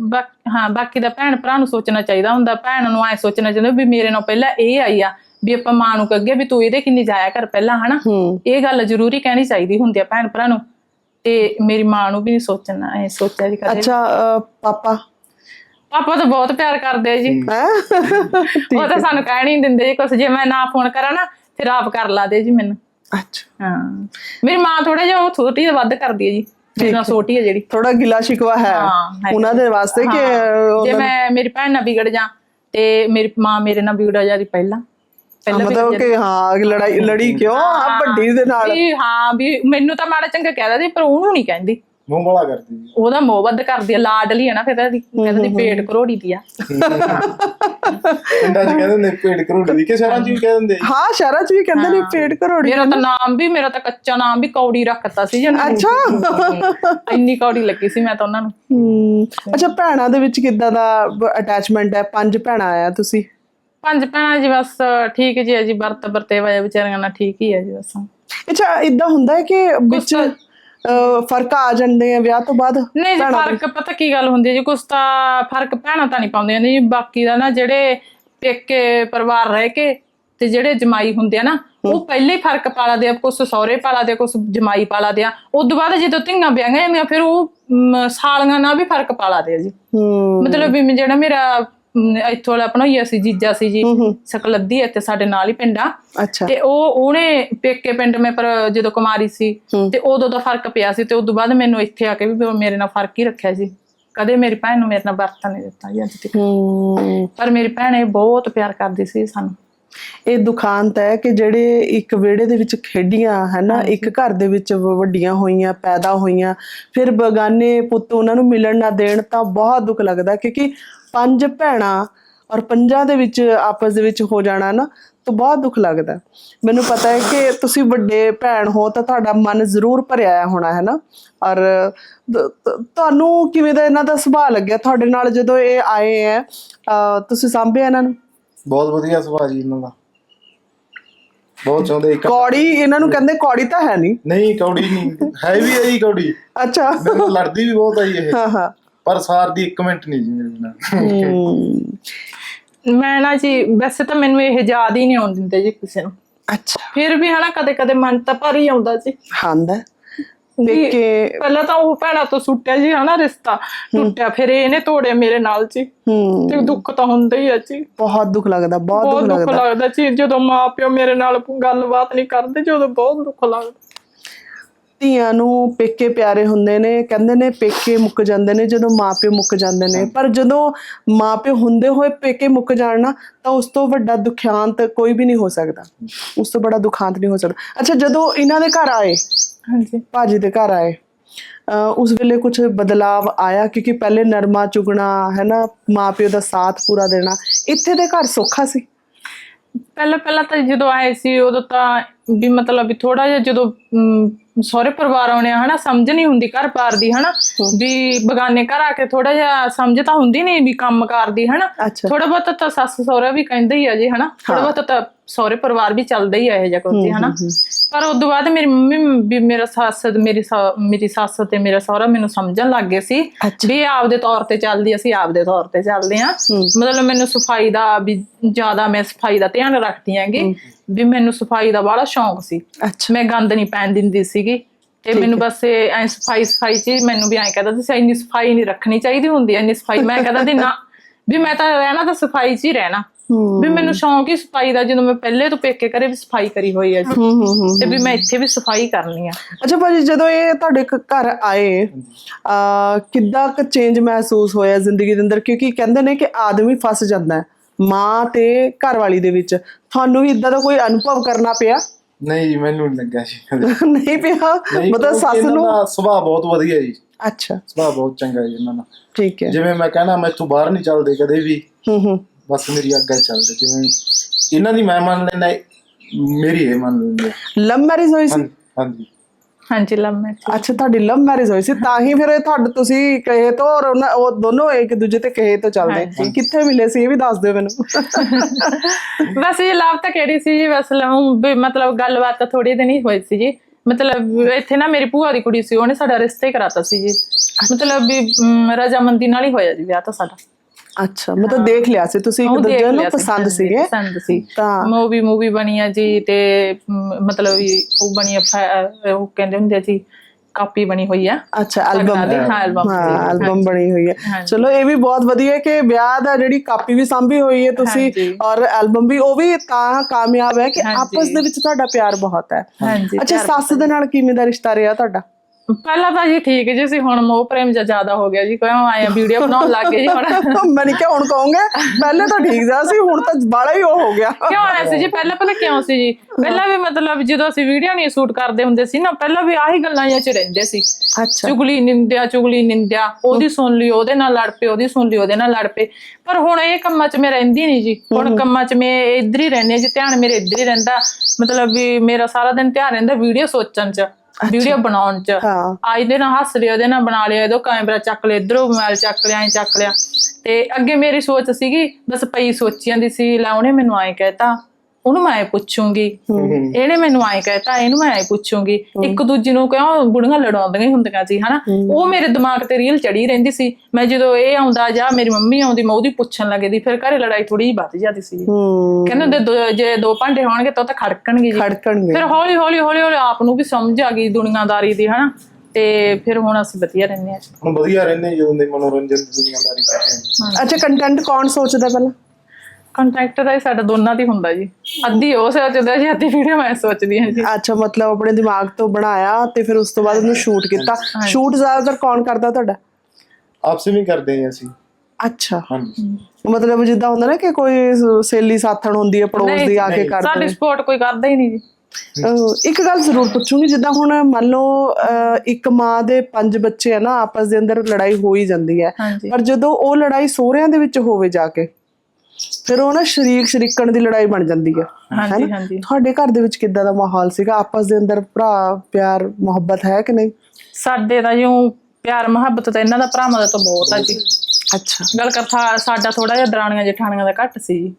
ਹਾਂ ਬਾਕੀ ਦਾ ਭੈਣ ਭਰਾ ਨੂੰ ਸੋਚਣਾ ਚਾਹੀਦਾ ਹੁੰਦਾ। ਭੈਣ ਨੂੰ ਐ ਸੋਚਣਾ ਚਾਹੀਦਾ ਵੀ ਮੇਰੇ ਨਾਲ ਪਹਿਲਾਂ ਇਹ ਆਈ ਆ ਵੀ ਆਪਾਂ ਮਾਂ ਨੂੰ ਕਹੀਏ ਵੀ ਤੂੰ ਇਹਦੇ ਕਿੰਨੀ ਜਾਇਆ ਕਰ ਪਹਿਲਾਂ ਹਨਾ? ਇਹ ਗੱਲ ਜ਼ਰੂਰੀ ਕਹਿਣੀ ਚਾਹੀਦੀ ਹੁੰਦੀ ਆ ਭੈਣ ਭਰਾ ਨੂੰ। ਤੇ ਮੇਰੀ ਮਾਂ ਨੂੰ ਵੀ ਨਹੀਂ ਸੋਚਣਾ ਐ ਸੋਚਿਆ ਜੀ ਕਦੇ ਅੱਛਾ ਪਾਪਾ? ਪਾਪਾ ਤਾਂ ਬਹੁਤ ਪਿਆਰ ਕਰਦੇ ਆ ਜੀ। ਉਹ ਤਾਂ ਸਾਨੂੰ ਕਹਿਣ ਹੀ ਨਹੀਂ ਦਿੰਦੇ ਜੀ ਕੁਛ। ਜੇ ਮੈਂ ਨਾ ਫੋਨ ਕਰਾਂ ਨਾ ਫਿਰ ਆਪ ਕਰ ਲਾ ਦੇ ਜੀ ਮੈਨੂੰ। ਅੱਛਾ। ਹਾਂ। ਮੇਰੀ ਮਾਂ ਥੋੜਾ ਜਿਹਾ ਉਹ ਛੋਟੀ ਜਿਹਾ ਵੱਧ ਕਰਦੀ ਹੈ ਜੀ। ਮੇਰੇ ਛੋਟੀ ਹੈ ਜਿਹੜੀ। ਥੋੜਾ ਗਿਲਾ ਸ਼ਿਕਵਾ ਹੈ। ਉਹਨਾਂ ਦੇ ਵਾਸਤੇ ਕਿ ਜੇ ਮੈਂ ਮੇਰੀ ਭੈਣ ਨਾਲ ਵਿਗੜ ਜਾ ਤੇ ਮੇਰੀ ਮਾਂ ਮੇਰੇ ਨਾਲ ਵਿਗੜ ਜਾਂਦੀ ਪਹਿਲਾਂ। ਪਹਿਲਾਂ ਮਤਲਬ ਕਿ ਹਾਂ ਲੜਾਈ ਲੜੀ ਕਿਉਂ? ਆ ਵੱਡੀ ਦੇ ਨਾਲ। ਵੀ ਹਾਂ ਵੀ ਮੈਨੂੰ ਤਾਂ ਮਾੜਾ ਚੰਗਾ ਕਹਿਦਾ ਸੀ ਪਰ ਉਹਨੂੰ ਨਹੀਂ ਕਹਿੰਦੀ। ਮੂੰਹ ਵਾਲਾ ਕਰਦੀ ਜੀ ਉਹਦਾ ਮੋਹ ਵੱਧ ਕਰਦੀ ਆ ਲਾਡਲੀ ਆ ਨਾ ਫਿਰ ਇਹਦੀ ਕਹਿੰਦੀ ਪੇਟ ਕਰੋੜੀ ਦੀ ਆ। ਪਿੰਡਾਂ 'ਚ ਕਹਿੰਦੇ ਨੇ ਪੇਟ ਕਰੋੜ ਦੀ ਕਿ ਸ਼ਹਿਰਾਂ 'ਚ ਵੀ ਕਹਿ ਦਿੰਦੇ ਹਾਂ ਸ਼ਹਿਰਾਂ 'ਚ ਵੀ ਕਹਿੰਦੇ ਨੇ ਪੇਟ ਕਰੋੜੀ ਮੇਰਾ ਤਾਂ ਨਾਮ ਵੀ ਮੇਰਾ ਤਾਂ ਕੱਚਾ ਨਾਮ ਵੀ ਕੌੜੀ ਰੱਖਤਾ ਸੀ ਜਨ ਅੱਛਾ। ਇੰਨੀ ਕੌੜੀ ਲੱਗੀ ਸੀ ਮੈਂ ਤਾਂ ਉਹਨਾਂ ਨੂੰ। ਅੱਛਾ ਭੈਣਾਂ ਦੇ ਵਿੱਚ ਕਿੱਦਾਂ ਦਾ ਅਟੈਚਮੈਂਟ ਹੈ? ਪੰਜ ਭੈਣਾਂ ਆ ਤੁਸੀਂ? ਪੰਜ ਭੈਣਾਂ ਜੀ ਬਸ ਠੀਕ ਜੀ ਹੈ ਜੀ ਵਰਤ ਵਰਤੇਵਾ ਵਿਚਾਰੀਆਂ ਨਾਲ ਠੀਕ ਹੀ ਹੈ ਜੀ ਬਸ। ਅੱਛਾ ਇਦਾਂ ਹੁੰਦਾ ਹੈ ਕਿ ਵਿੱਚ ਫ਼ਰਕ ਆ ਜਾਂਦੇ ਆ ਵਿਆਹ ਤੋਂ ਬਾਅਦ ਨਹੀਂ ਜੀ ਫ਼ਰਕ ਪਤਾ ਕੀ ਗੱਲ ਹੁੰਦੀ ਹੈ ਜੀ ਕੁਛ ਤਾਂ ਫ਼ਰਕ ਭੈਣਾਂ ਤਾਂ ਨਹੀਂ ਪਾਉਂਦੀਆਂ ਨੇ ਜੀ ਬਾਕੀ ਦਾ ਨਾ ਜਿਹੜੇ ਪੇਕੇ ਪਰਿਵਾਰ ਰਹਿ ਕੇ ਤੇ ਜਿਹੜੇ ਜਮਾਈ ਹੁੰਦੇ ਆ ਨਾ ਉਹ ਪਹਿਲੇ ਫ਼ਰਕ ਪਾਲਾ ਦੇ ਆ ਕੁਛ ਸਹੁਰੇ ਪਾਲਾ ਦੇ ਕੁਛ ਜਮਾਈ ਪਾਲਾ ਦੇ ਆ ਉਸ ਤੋਂ ਬਾਅਦ ਜਦੋਂ ਧੀਆਂ ਵਿਆਹੀਆਂ ਜਾਂਦੀਆਂ ਫਿਰ ਉਹ ਸਾਲੀਆਂ ਨਾਲ ਵੀ ਫ਼ਰਕ ਪਾਲਾ ਦੇ ਆ ਜੀ। ਹੂੰ। ਮਤਲਬ ਵੀ ਜਿਹੜਾ ਮੇਰਾ ਇੱਥੋਂ ਵਾਲਾ ਆਪਣਾ ਹੀ ਸੀ ਜੀਜਾ ਸੀ ਜੀ ਸਕਲੱਦੀ ਇੱਥੇ ਸਾਡੇ ਨਾਲ ਹੀ ਪਿੰਡਾ ਅੱਛਾ। ਤੇ ਉਹ ਉਹਨੇ ਪੇਕੇ ਪਿੰਡ ਮੈਂ ਪਰ ਜਦੋਂ ਕੁਮਾਰੀ ਸੀ ਤੇ ਉਦੋਂ ਦਾ ਫ਼ਰਕ ਪਿਆ ਸੀ ਤੇ ਉਦੋਂ ਬਾਅਦ ਮੈਨੂੰ ਇੱਥੇ ਆ ਕੇ ਵੀ ਮੇਰੇ ਨਾਲ ਫ਼ਰਕ ਹੀ ਰੱਖਿਆ ਸੀ। ਕਦੇ ਮੇਰੀ ਭੈਣ ਨੂੰ ਮੇਰੇ ਨਾਲ ਵਰਤਨ ਨਹੀਂ ਦਿੱਤਾ ਜੀ ਅੱਜ ਤੱਕ। ਪਰ ਮੇਰੀ ਭੈਣ ਇਹ ਬਹੁਤ ਪਿਆਰ ਕਰਦੀ ਸੀ ਸਾਨੂੰ। ਇਹ ਦੁਖਾਂਤ ਹੈ ਕਿ ਜਿਹੜੇ ਇੱਕ ਵਿਹੜੇ ਦੇ ਵਿੱਚ ਖੇਡੀਆਂ ਹਨਾ ਇੱਕ ਘਰ ਦੇ ਵਿੱਚ ਵੱਡੀਆਂ ਹੋਈਆਂ ਪੈਦਾ ਹੋਈਆਂ ਫਿਰ ਬਗਾਨੇ ਪੁੱਤ ਉਹਨਾਂ ਨੂੰ ਮਿਲਣ ਨਾ ਦੇਣ ਤਾਂ ਬਹੁਤ ਦੁੱਖ ਲੱਗਦਾ ਕਿਉਂਕਿ ਪੰਜ ਭੈਣਾਂ ਔਰ ਪੰਜਾਂ ਦੇ ਵਿੱਚ ਆਪਸ ਦੇ ਵਿੱਚ ਹੋ ਜਾਣਾ ਨਾ ਤਾਂ ਬਹੁਤ ਦੁੱਖ ਲੱਗਦਾ ਮੈਨੂੰ ਪਤਾ ਹੈ ਕਿ ਤੁਸੀਂ ਵੱਡੇ ਭੈਣ ਹੋ ਤਾਂ ਤੁਹਾਡਾ ਮਨ ਜ਼ਰੂਰ ਭਰਿਆ ਹੋਣਾ ਹੈ ਨਾ। ਔਰ ਤੁਹਾਨੂੰ ਕਿਵੇਂ ਦਾ ਇਹਨਾਂ ਦਾ ਸੁਭਾਅ ਲੱਗਿਆ? ਤੁਹਾਡੇ ਨਾਲ ਜਦੋਂ ਇਹ ਆਏ ਹੈ ਤੁਸੀਂ ਸਾਂਭਿਆ ਇਹਨਾਂ ਨੂੰ? ਬਹੁਤ ਵਧੀਆ ਸੁਭਾਅ ਜੀ ਇਹਨਾਂ ਦਾ। ਬਹੁਤ ਚਾਹੁੰਦੇ ਇੱਕ ਕੌੜੀ ਇਹਨਾਂ ਨੂੰ ਕਹਿੰਦੇ ਕੌੜੀ ਤਾਂ ਹੈ ਨਹੀਂ। ਨਹੀਂ ਕੌੜੀ ਨਹੀਂ। ਹੈ ਵੀ ਹੈ ਜੀ ਕੌੜੀ। ਅੱਛਾ। ਲੜਦੀ ਵੀ ਬਹੁਤ ਆਈ ਇਹ। ਹਾਂ ਹਾਂ। ਪਰ ਸਾਰ ਦੀ ਇੱਕ ਮਿੰਟ ਨਹੀਂ ਜੀ ਮੇਰੇ ਨਾਲ। ਮੈਂ ਨਾ ਜੀ ਵੈਸੇ ਤਾਂ ਮੈਨੂੰ ਇਹ ਯਾਦ ਹੀ ਨਹੀਂ ਆਉਣ ਦਿੰਦੇ ਜੀ ਕਿਸੇ ਨੂੰ। ਅੱਛਾ। ਫਿਰ ਵੀ ਹਨਾ ਕਦੇ ਕਦੇ ਮਨ ਤਾਂ ਭਰ ਹੀ ਆਉਂਦਾ ਜੀ। ਹਾਂਦਾ ਪੇਕੇ ਪਹਿਲਾਂ ਤਾਂ ਉਹ ਭੈਣਾਂ ਤੋਂ ਸੁੱਟਿਆ ਜੀ ਹਨਾ ਰਿਸ਼ਤਾ ਟੁੱਟਿਆ ਫਿਰ ਇਹਨੇ ਤੋੜਿਆ ਮੇਰੇ ਨਾਲ ਜੀ। ਹੂੰ। ਤੇ ਦੁੱਖ ਤਾਂ ਹੁੰਦਾ ਹੀ ਆ ਜੀ। ਬਹੁਤ ਦੁੱਖ ਲੱਗਦਾ ਬਹੁਤ ਬਹੁਤ ਦੁੱਖ ਦੁੱਖ ਲੱਗਦਾ। ਲੱਗਦਾ ਜੀ ਜਦੋਂ ਮਾਂ ਪਿਓ ਮੇਰੇ ਨਾਲ ਗੱਲਬਾਤ ਨਹੀਂ ਕਰਦੇ ਜਦੋਂ ਬਹੁਤ ਦੁੱਖ ਲੱਗਦਾ। ਧੀਆਂ ਨੂੰ ਪੇਕੇ ਪਿਆਰੇ ਹੁੰਦੇ ਨੇ ਕਹਿੰਦੇ ਨੇ ਪੇਕੇ ਮੁੱਕ ਜਾਂਦੇ ਨੇ ਜਦੋਂ ਮਾਪੇ ਮੁੱਕ ਜਾਂਦੇ ਨੇ। ਪਰ ਜਦੋਂ ਮਾਪੇ ਹੁੰਦੇ ਹੋਏ ਪੇਕੇ ਮੁੱਕ ਜਾਣ ਨਾ ਤਾਂ ਉਸ ਤੋਂ ਵੱਡਾ ਦੁਖਾਂਤ ਕੋਈ ਵੀ ਨਹੀਂ ਹੋ ਸਕਦਾ। ਉਸ ਤੋਂ ਬੜਾ ਦੁਖਾਂਤ ਨਹੀਂ ਹੋ ਸਕਦਾ। ਅੱਛਾ ਜਦੋਂ ਇਹਨਾਂ ਦੇ ਘਰ ਆਏ ਹਾਂਜੀ। ਭਾਜੀ ਦੇ ਘਰ ਆਏ ਉਸ ਵੇਲੇ ਕੁਝ ਬਦਲਾਵ ਆਇਆ? ਕਿਉਂਕਿ ਪਹਿਲੇ ਨਰਮਾ ਚੁਗਣਾ ਹੈ ਨਾ ਮਾਪਿਓ ਦਾ ਸਾਥ ਪੂਰਾ ਦੇਣਾ ਇੱਥੇ ਦੇ ਘਰ ਸੌਖਾ ਸੀ? ਪਹਿਲਾਂ ਪਹਿਲਾਂ ਤਾਂ ਜਦੋਂ ਆਏ ਸੀ ਉਦੋਂ ਤਾਂ ਵੀ ਮਤਲਬ ਵੀ ਥੋੜਾ ਜਿਹਾ ਜਦੋਂ ਸਹੁਰੇ ਪਰਿਵਾਰ ਆਉਣੇ ਆ ਹਨਾ ਸਮਝ ਨਹੀਂ ਹੁੰਦੀ ਘਰ ਪਾਰ ਦੀ ਹਨਾ ਵੀ ਬਗਾਨੇ ਘਰ ਆ ਕੇ ਥੋੜਾ ਜਿਹਾ ਸਮਝ ਤਾਂ ਹੁੰਦੀ ਨਹੀਂ ਵੀ ਕੰਮ ਕਰਦੀ ਹਨਾ। ਥੋੜਾ ਬਹੁਤ ਤਾਂ ਸੱਸ ਸਹੁਰਾ ਵੀ ਕਹਿੰਦੇ ਹੀ ਆ ਜੀ ਹਨਾ। ਥੋੜਾ ਬਹੁਤ ਤਾਂ ਸਹੁਰੇ ਪਰਿਵਾਰ ਵੀ ਚੱਲਦਾ ਹੀ ਆ ਇਹ ਜਿਹਾ ਕੁਝ ਹਨਾ। ਪਰ ਉਸ ਤੋਂ ਬਾਅਦ ਮੇਰੀ ਮੰਮੀ ਵੀ ਮੇਰਾ ਸੱਸ ਮੇਰੀ ਮੇਰੀ ਸੱਸ ਤੇ ਮੇਰਾ ਸਹੁਰਾ ਮੈਨੂੰ ਸਮਝਣ ਲੱਗ ਗਏ ਸੀ ਵੀ ਆਪਦੇ ਤੌਰ ਤੇ ਚੱਲਦੀ ਅਸੀਂ ਆਪਦੇ ਤੌਰ ਤੇ ਚੱਲਦੇ ਆ। ਮਤਲਬ ਮੈਨੂੰ ਸਫ਼ਾਈ ਦਾ ਵੀ ਜ਼ਿਆਦਾ ਮੈਂ ਸਫ਼ਾਈ ਦਾ ਧਿਆਨ ਰੱਖਦੀ ਆਂਗੀ ਵੀ ਮੈਨੂੰ ਸਫ਼ਾਈ ਦਾ ਬੜਾ ਸ਼ੌਂਕ ਸੀ। ਅੱਛਾ। ਮੈਂ ਗੰਦ ਨਹੀਂ ਪੈਣ ਦਿੰਦੀ ਸੀਗੀ ਤੇ ਮੈਨੂੰ ਬਸ ਇਹ ਐ ਸਫ਼ਾਈ ਸਫ਼ਾਈ ਚ ਮੈਨੂੰ ਵੀ ਐਂ ਕਹਿੰਦਾ ਤੁਸੀਂ ਇੰਨੀ ਸਫ਼ਾਈ ਨਹੀਂ ਰੱਖਣੀ ਚਾਹੀਦੀ ਹੁੰਦੀ ਇੰਨੀ ਸਫ਼ਾਈ। ਮੈਂ ਕਹਿੰਦਾ ਦੀ ਨਾ ਵੀ ਮੈਂ ਤਾਂ ਰਹਿਣਾ ਤਾਂ ਸਫ਼ਾਈ ਚ ਹੀ ਰਹਿਣਾ। ਵੀ ਮੈਨੂੰ ਸ਼ੌਂਕ ਹੀ ਸਫ਼ਾਈ ਦਾ ਜਦੋਂ ਮੈਂ ਪਹਿਲੇ ਤੋਂ ਪੇਕੇ ਕਰੇ ਵੀ ਸਫ਼ਾਈ ਕਰੀ ਹੋਈ ਹੈ ਤੇ ਵੀ ਮੈਂ ਇੱਥੇ ਵੀ ਸਫ਼ਾਈ ਕਰਨੀ ਆ। ਅੱਛਾ ਭਾਜੀ ਜਦੋਂ ਇਹ ਤੁਹਾਡੇ ਘਰ ਆਏ ਆ ਕਿੱਦਾਂ ਕੁ ਚੇਂਜ ਮਹਿਸੂਸ ਹੋਇਆ ਜ਼ਿੰਦਗੀ ਦੇ ਅੰਦਰ? ਕਿਉਂਕਿ ਕਹਿੰਦੇ ਨੇ ਕਿ ਆਦਮੀ ਫਸ ਜਾਂਦਾ ਹੈ। ਮਾਂ ਤੇ ਘਰ ਵਾਲੀ ਦੇ ਵਿੱਚ। ਤੁਹਾਨੂੰ ਵੀ ਇਦਾਂ ਦਾ ਕੋਈ ਅਨੁਭਵ ਕਰਨਾ ਪਿਆ? ਨਹੀਂ ਜੀ ਮੈਨੂੰ ਨਹੀਂ ਲੱਗਿਆ ਜੀ। ਨਹੀਂ ਪਿਆ? ਮਤਲਬ ਸੱਸ ਨੂੰ ਸੁਭਾਅ ਬਹੁਤ ਵਧੀਆ ਜੀ। ਅੱਛਾ। ਸੁਭਾਅ ਬਹੁਤ ਚੰਗਾ ਜੀ ਇਹਨਾਂ ਦਾ। ਠੀਕ ਹੈ। ਜਿਵੇਂ ਮੈਂ ਕਹਿਣਾ ਮੈਂ ਇੱਥੋਂ ਬਾਹਰ ਨਹੀਂ ਚੱਲਦੇ ਕਦੇ ਵੀ। ਹੂੰ ਹੂੰ। ਬਸ ਮੇਰੀ ਅੱਗੇ ਚੱਲਦੇ। ਜਿਵੇਂ ਇਹਨਾਂ ਦੀ ਮੈਂ ਮੰਨ ਲੈਣਾ ਮੇਰੀ ਇਹ ਮੰਨ ਲੈਂਦੇ। ਲਵ ਮੈਰਿਜ ਹੋਈ ਸੀ? ਹਾਂਜੀ। ਹਾਂਜੀ ਹਾਂਜੀ ਲੰਮੇ ਅੱਛਾ ਤੁਹਾਡੀ ਲਵ ਮੈਰਿਜ ਹੋਈ ਸੀ ਤਾਂ ਹੀ ਫਿਰ ਇਹ ਤੁਹਾਡੇ ਤੁਸੀਂ ਕਹੇ ਤੋਂ ਔਰ ਉਹਨਾਂ- ਉਹ ਦੋਨੋਂ ਇੱਕ ਦੂਜੇ ਤੇ ਕਹੇ ਤੋਂ ਚੱਲਦੇ। ਕਿੱਥੇ ਮਿਲੇ ਸੀ ਇਹ ਵੀ ਦੱਸ ਦਿਓ ਮੈਨੂੰ। ਬਸ ਇਹ ਲਾਭ ਤਾਂ ਕਿਹੜੀ ਸੀ ਜੀ ਬਸ ਲ- ਵੀ ਮਤਲਬ ਗੱਲਬਾਤ ਤਾਂ ਥੋੜੀ ਦਿਨ ਹੀ ਹੋਈ ਸੀ ਜੀ। ਮਤਲਬ ਇੱਥੇ ਨਾ ਮੇਰੀ ਭੂਆ ਦੀ ਕੁੜੀ ਸੀ ਉਹਨੇ ਸਾਡਾ ਰਿਸ਼ਤਾ ਕਰਾਤਾ ਸੀ ਜੀ। ਮਤਲਬ ਵੀ ਅਮ, ਰਜ਼ਾਮੰਦੀ ਨਾਲ ਹੀ ਹੋਇਆ ਜੀ ਵਿਆਹ ਤਾਂ ਸਾਡਾ। ਅੱਛਾ ਮਤਲਬ ਦੇਖ ਲਿਆ ਸੀ ਤੁਸੀਂ ਇੱਕ ਉਹ ਦੇਖ ਦੂਜੇ ਨੂੰ ਲਿਆ ਸੀ, ਪਸੰਦ ਹਾਂਜੀ, ਸੀਗੇ। ਪਸੰਦ ਸੀ। ਤਾਂ ਮੂਵੀ ਮੂਵੀ ਬਣੀ ਆ ਜੀ ਤੇ ਮਤਲਬ ਵੀ ਉਹ ਬਣੀ ਆ ਫੈ- ਉਹ ਕਹਿੰਦੇ ਹੁੰਦੇ ਆ ਜੀ ਕਾਪੀ ਬਣੀ ਹੋਈ ਆ। ਅੱਛਾ ਲਗਨਾ ਐਲਬਮ ਦੀ, ਹਾਂ ਐਲਬਮ ਹਾਂ ਐਲਬਮ ਬਣੀ ਹੋਈ ਹੈ ਹਾਂਜੀ। ਚਲੋ ਇਹ ਵੀ ਬਹੁਤ ਵਧੀਆ ਹੈ ਕਿ ਵਿਆਹ ਦਾ ਜਿਹੜੀ ਕਾਪੀ ਵੀ ਸਾਂਭੀ ਹੋਈ ਹੈ ਤੁਸੀਂ ਹਾਂਜੀ। ਔਰ ਐਲਬਮ ਵੀ ਉਹ ਵੀ ਤਾਂ ਕਾਮਯਾਬ ਹੈ ਕਿ ਹਾਂਜੀ। ਆਪਸ ਦੇ ਵਿੱਚ ਤੁਹਾਡਾ ਪਿਆਰ ਬਹੁਤ ਹੈ। ਹਾਂਜੀ ਅੱਛਾ ਸੱਸ ਦੇ ਨਾਲ ਕਿਵੇਂ ਦਾ ਰਿਸ਼ਤਾ ਰਿਹਾ ਤੁਹਾਡਾ? ਪਹਿਲਾਂ ਤਾਂ ਜੀ ਠੀਕ ਜੀ ਸੀ ਹੁਣ ਮੋਹ ਪ੍ਰੇਮ ਜਿਹਾ ਜ਼ਿਆਦਾ ਹੋ ਗਿਆ ਜੀ ਕਿਉਂ ਆਏ ਵੀਡੀਓ ਬਣਾਉਣ ਲੱਗ ਗਏ ਜੀ ਹੁਣ? ਮੈਂ ਨਹੀਂ ਕਿ ਹੁਣ ਕਹੋਗੇ ਪਹਿਲੇ ਤਾਂ ਠੀਕ ਜਾ ਸੀ ਹੁਣ ਤਾਂ ਬਾਲਾ ਹੀ ਉਹ ਹੋ ਗਿਆ। ਕਿਉਂ ਆਇਆ ਸੀ ਜੀ? ਪਹਿਲਾਂ ਪਹਿਲਾਂ ਕਿਉਂ ਸੀ ਜੀ? ਪਹਿਲਾਂ ਵੀ ਮਤਲਬ ਜਦੋਂ ਅਸੀਂ ਵੀਡੀਓ ਨਹੀਂ ਸ਼ੂਟ ਕਰਦੇ ਹੁੰਦੇ ਸੀ ਨਾ ਪਹਿਲਾਂ ਵੀ ਆਹੀ ਗੱਲਾਂ ਜਾਂ ਚ ਰਹਿੰਦੇ ਸੀ। ਅੱਛਾ। ਚੁਗਲੀ ਨਿੰਦਿਆ ਚੁਗਲੀ ਨਿੰਦਿਆ ਉਹਦੀ ਸੁਣ ਲਈ ਉਹਦੇ ਨਾਲ ਲੜ ਪਏ ਉਹਦੀ ਸੁਣ ਲਈ ਉਹਦੇ ਨਾਲ ਲੜ ਪਏ। ਪਰ ਹੁਣ ਇਹ ਕੰਮਾਂ 'ਚ ਮੈਂ ਰਹਿੰਦੀ ਨਹੀਂ ਜੀ। ਹੁਣ ਕੰਮਾਂ 'ਚ ਮੈਂ ਇੱਧਰ ਹੀ ਰਹਿੰਦੀ ਜੀ ਧਿਆਨ ਮੇਰੇ ਇੱਧਰ ਹੀ ਰਹਿੰਦਾ। ਮਤਲਬ ਵੀ ਮੇਰਾ ਸਾਰਾ ਦਿਨ ਧਿਆਨ ਰਹਿੰਦਾ ਵੀਡੀਓ ਸੋਚਣ 'ਚ। ਵੀਡੀਓ ਬਣਾਉਣ 'ਚ। ਹਾਂ। ਆ ਇਹਦੇ ਨਾਲ ਹੱਸ ਲਿਆ ਉਹਦੇ ਨਾਲ ਬਣਾ ਲਿਆ ਇਹਦੋਂ ਕੈਮਰਾ ਚੱਕ ਲਿਆ ਇਧਰੋਂ ਮੋਬਾਈਲ ਚੱਕ ਲਿਆ ਐ ਚੱਕ ਲਿਆ। ਤੇ ਅੱਗੇ ਮੇਰੀ ਸੋਚ ਸੀਗੀ ਬਸ ਪਈ ਸੋਚੀ ਜਾਂਦੀ ਸੀ ਲੈ ਉਹਨੇ ਮੈਨੂੰ ਐਂ ਕਹਿਤਾ। ਉਹਨੂੰ ਮੈਂ ਐਂ ਪੁੱਛੂੰਗੀ। ਇਹਨੇ ਮੈਨੂੰ ਐਂ ਕਹਿਤਾ ਇਹਨੂੰ ਮੈਂ ਐਂ ਪੁੱਛੂੰਗੀ। ਇੱਕ ਦੂਜੀ ਨੂੰ ਕਿਉਂ ਬੁੜੀਆਂ ਲੜਾਉਂਦੀਆਂ ਹੁੰਦੀਆਂ ਸੀ ਹਨਾ? ਉਹ ਮੇਰੇ ਦਿਮਾਗ ਤੇ ਰੀਲ ਚੜੀ ਰਹਿੰਦੀ ਸੀ। ਮੈਂ ਜਦੋਂ ਇਹ ਆਉਂਦਾ ਜਾਂ ਮੇਰੀ ਮੰਮੀ ਆਉਂਦੀ ਮੈਂ ਉਹਦੀ ਪੁੱਛਣ ਲੱਗਦੀ ਫਿਰ ਘਰੇ ਲੜਾਈ ਥੋੜੀ ਜਿਹੀ ਵੱਧ ਜਾਂਦੀ ਸੀ। ਕਹਿੰਦੇ ਜੇ ਦੋ ਭਾਂਡੇ ਹੋਣਗੇ ਤਾਂ ਉਹ ਤਾਂ ਖੜਕਣਗੇ ਜੀ। ਖੜਕਣਗੇ। ਫਿਰ ਹੌਲੀ ਹੌਲੀ ਹੌਲੀ ਹੌਲੀ ਆਪ ਨੂੰ ਵੀ ਸਮਝ ਆ ਗਈ ਦੁਨੀਆਦਾਰੀ ਦੀ ਹਨਾ? ਤੇ ਫਿਰ ਹੁਣ ਅਸੀਂ ਵਧੀਆ ਰਹਿੰਦੇ ਹਾਂ ਹੁਣ ਵਧੀਆ ਰਹਿੰਦੇ ਜਦੋਂ ਦੇ ਮਨੋਰੰਜਨ ਦੀ ਦੁਨੀਆਦਾਰੀ ਕਰਦੇ ਹਾਂ। ਅੱਛਾ ਕੰਟੈਂਟ ਕੌਣ ਸੋਚਦਾ ਪਹਿਲਾਂ? ਕੰਟੈਕਟ ਦਾ ਹੀ ਸਾਡਾ ਦੋਨਾਂ ਦੀ ਹੁੰਦਾ ਜੀ। ਅੱਧੀ ਉਹ ਸੋਚਦਾ ਜੀ ਅੱਧੀ ਵੀਡੀਓ ਮੈਂ ਸੋਚਦੀ ਹਾਂ ਜੀ। ਅੱਛਾ ਮਤਲਬ ਆਪਣੇ ਦਿਮਾਗ ਤੋਂ ਬਣਾਇਆ ਤੇ ਫਿਰ ਉਸ ਤੋਂ ਬਾਅਦ ਉਹਨੂੰ ਸ਼ੂਟ ਕੀਤਾ। ਸ਼ੂਟ ਜ਼ਿਆਦਾਤਰ ਕੌਣ ਕਰਦਾ ਤੁਹਾਡਾ? ਆਪਸੇ ਵੀ ਕਰਦੇ ਹਾਂ ਅਸੀਂ। ਅੱਛਾ। ਮਤਲਬ ਜਿੱਦਾਂ ਹੁੰਦਾ ਨਾ ਕਿ ਕੋਈ ਸ- ਸਹੇਲੀ ਸਾਥਣ ਹੁੰਦੀ ਹੈ ਪੜੋਸ ਦੀ ਆ ਕੇ ਕਰ ਸਾਡੀ ਸਪੋਰਟ ਕੋਈ ਕਰਦਾ ਹੀ ਨਹੀਂ ਜੀ। ਇੱਕ ਗੱਲ ਜ਼ਰੂਰ ਪੁੱਛੂੰਗੀ ਜਿੱਦਾਂ ਹੁਣ ਮੰਨ ਲਓ ਇੱਕ ਮਾਂ ਦੇ ਪੰਜ ਬੱਚੇ ਆ ਨਾ ਆਪਸ ਦੇ ਅੰਦਰ ਲੜਾਈ ਹੋ ਹੀ ਜਾਂਦੀ ਹੈ। ਪਰ ਜਦੋਂ ਉਹ ਲੜਾਈ ਸਹੁਰਿਆਂ ਦੇ ਵਿੱਚ ਹੋਵੇ ਜਾ ਕੇ ਫਿਰ ਉਹ ਨਾ ਸ਼ਰੀਕ ਸ਼ਰੀਕਣ ਦੀ ਲੜਾਈ ਬਣ ਜਾਂਦੀ ਹੈ ਹਾਂਜੀ ਹਾਂਜੀ। ਤੁਹਾਡੇ ਘਰ ਦੇ ਵਿੱਚ ਕਿੱਦਾਂ ਦਾ ਮਾਹੌਲ ਸੀਗਾ? ਆਪਸ ਦੇ ਅੰਦਰ ਭਰਾ ਪਿਆਰ ਮੁਹੱਬਤ ਹੈ ਕਿ ਨਹੀਂ? ਸਾਡੇ ਦਾ ਜਿਉਂ ਪਿਆਰ ਮੁਹੱਬਤ ਤਾਂ ਇਹਨਾਂ ਦਾ ਭਰਾਵਾਂ ਦਾ ਤਾਂ ਬਹੁਤ ਆ ਜੀ। ਅੱਛਾ। ਗੱਲ ਕਰਥਾ ਸਾਡਾ ਥੋੜਾ ਜਿਹਾ ਦਰਾਣੀਆਂ ਜਠਾਣੀਆਂ ਦਾ ਘੱਟ ਸੀ ਜੀ।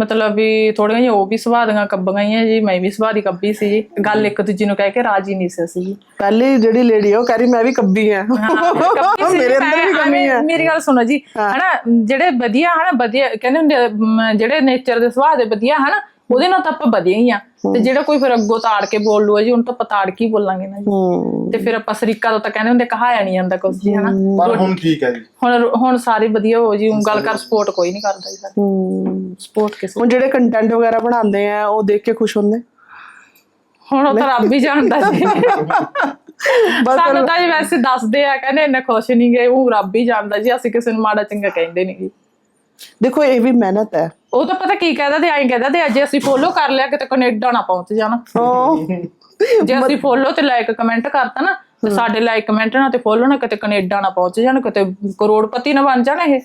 ਮਤਲਬ ਵੀ ਥੋੜੀਆਂ ਜਿਹੀਆਂ ਉਹ ਵੀ ਸੁਭਾਅ ਦੀਆਂ ਕੱਬੀਆਂ ਹੀ ਆ ਜੀ ਮੈਂ ਵੀ ਸੁਭਾਅ ਦੀ ਕੱਬੀ ਸੀ ਜੀ। ਗੱਲ ਇੱਕ ਦੂਜੀ ਨੂੰ ਕਹਿ ਕੇ ਰਾਜੀ ਨਹੀਂ ਸੀ ਅਸੀਂ ਜੀ। ਪਹਿਲੀ ਜਿਹੜੀ ਲੇਡੀ ਉਹ ਕਹ ਰਹੀ ਮੈਂ ਵੀ ਕੱਬੀ ਆ। ਮੇਰੇ ਅੰਦਰ ਵੀ ਕਮੀ ਹੈ ਮੇਰੀ ਗੱਲ ਸੁਣੋ ਜੀ ਹਨਾ ਜਿਹੜੇ ਵਧੀਆ ਹਨਾ ਵਧੀਆ ਕਹਿੰਦੇ ਹੁੰਦੇ ਆ, ਜਿਹੜੇ ਨੇਚਰ ਦੇ ਸੁਭਾਅ ਦੇ ਵਧੀਆ ਹਨਾ ਉਹਦੇ ਨਾਲ ਤਾਂ ਆਪਾਂ ਵਧੀਆ ਹੀ ਆ। ਤੇ ਜਿਹੜਾ ਕੋਈ ਫਿਰ ਅੱਗੋਂ ਤਾੜ ਕੇ ਬੋਲ ਲੂਆ ਜੀ ਹੁਣ ਤਾਂ ਆਪਾਂ ਤਾੜ ਕੇ ਬੋਲਾਂਗੇ ਨਾ ਜੀ। ਤੇ ਫਿਰ ਆਪਾਂ ਸਰੀਕਾ ਤੋਂ ਤਾਂ ਕਹਿੰਦੇ ਹੁੰਦੇ ਕਹਾਇਆ ਨਹੀਂ ਜਾਂਦਾ ਕੁਝ ਜੀ ਹਨਾ। ਪਰ ਹੁਣ ਠੀਕ ਹੈ ਜੀ। ਹੁਣ ਹੁਣ ਸਾਰੇ ਵਧੀਆ ਹੋ ਜੀ ਹੁਣ ਗੱਲ ਕਰ ਸਪੋਰਟ ਕੋਈ ਨਹੀਂ ਕਰਦਾ ਜੀ ਸਾਡਾ ਹੂੰ। ਸਪੋਰਟ ਕਿਸੇ ਹੁਣ ਜਿਹੜੇ ਕੰਟੈਂਟ ਵਗੈਰਾ ਬਣਾਉਂਦੇ ਆ ਉਹ ਦੇਖ ਕੇ ਖੁਸ਼ ਹੁੰਦੇ? ਹੁਣ ਉਹ ਤਾਂ ਰੱਬ ਹੀ ਜਾਣਦਾ ਜੀ। ਬਸ ਸਾਨੂੰ ਤਾਂ ਜੀ ਵੈਸੇ ਦੱਸਦੇ ਆ ਕਹਿੰਦੇ ਇੰਨੇ ਖੁਸ਼ ਨਹੀਂ ਗਏ ਉਹ ਰੱਬ ਹੀ ਜਾਣਦਾ ਜੀ ਅਸੀਂ ਕਿਸੇ ਨੂੰ ਮਾੜਾ ਚੰਗਾ ਕਹਿੰਦੇ ਨਹੀਂ ਜੀ ਦੇਖੋ ਇਹ ਵੀ ਮਿਹਨਤ ਹੈ। ਉਹ ਤਾਂ ਪਤਾ ਕੀ ਕਹਿੰਦਾ ਤੇ ਐਂ ਕਹਿੰਦਾ ਤੇ ਅੱਜ ਅਸੀਂ ਫੋਲੋ ਕਰ ਲਿਆ ਕਿਤੇ ਕੈਨੇਡਾ ਨਾ ਪਹੁੰਚ ਜਾਣਾ। ਜੇ ਅਸੀਂ ਫੋਲੋ ਤੇ ਲਾਈਕ ਕਮੈਂਟ ਕਰਤਾ ਨਾ ਤੇ ਸਾਡੇ ਲਾਈਕ ਕਮੈਂਟ ਨਾਲ ਤੇ ਫੋਲੋ ਨਾ ਕਿਤੇ ਕੈਨੇਡਾ ਨਾ ਪਹੁੰਚ ਜਾਣ ਕਿਤੇ ਕਰੋੜਪਤੀ ਨਾ ਬਣ ਜਾਣ ਇਹ।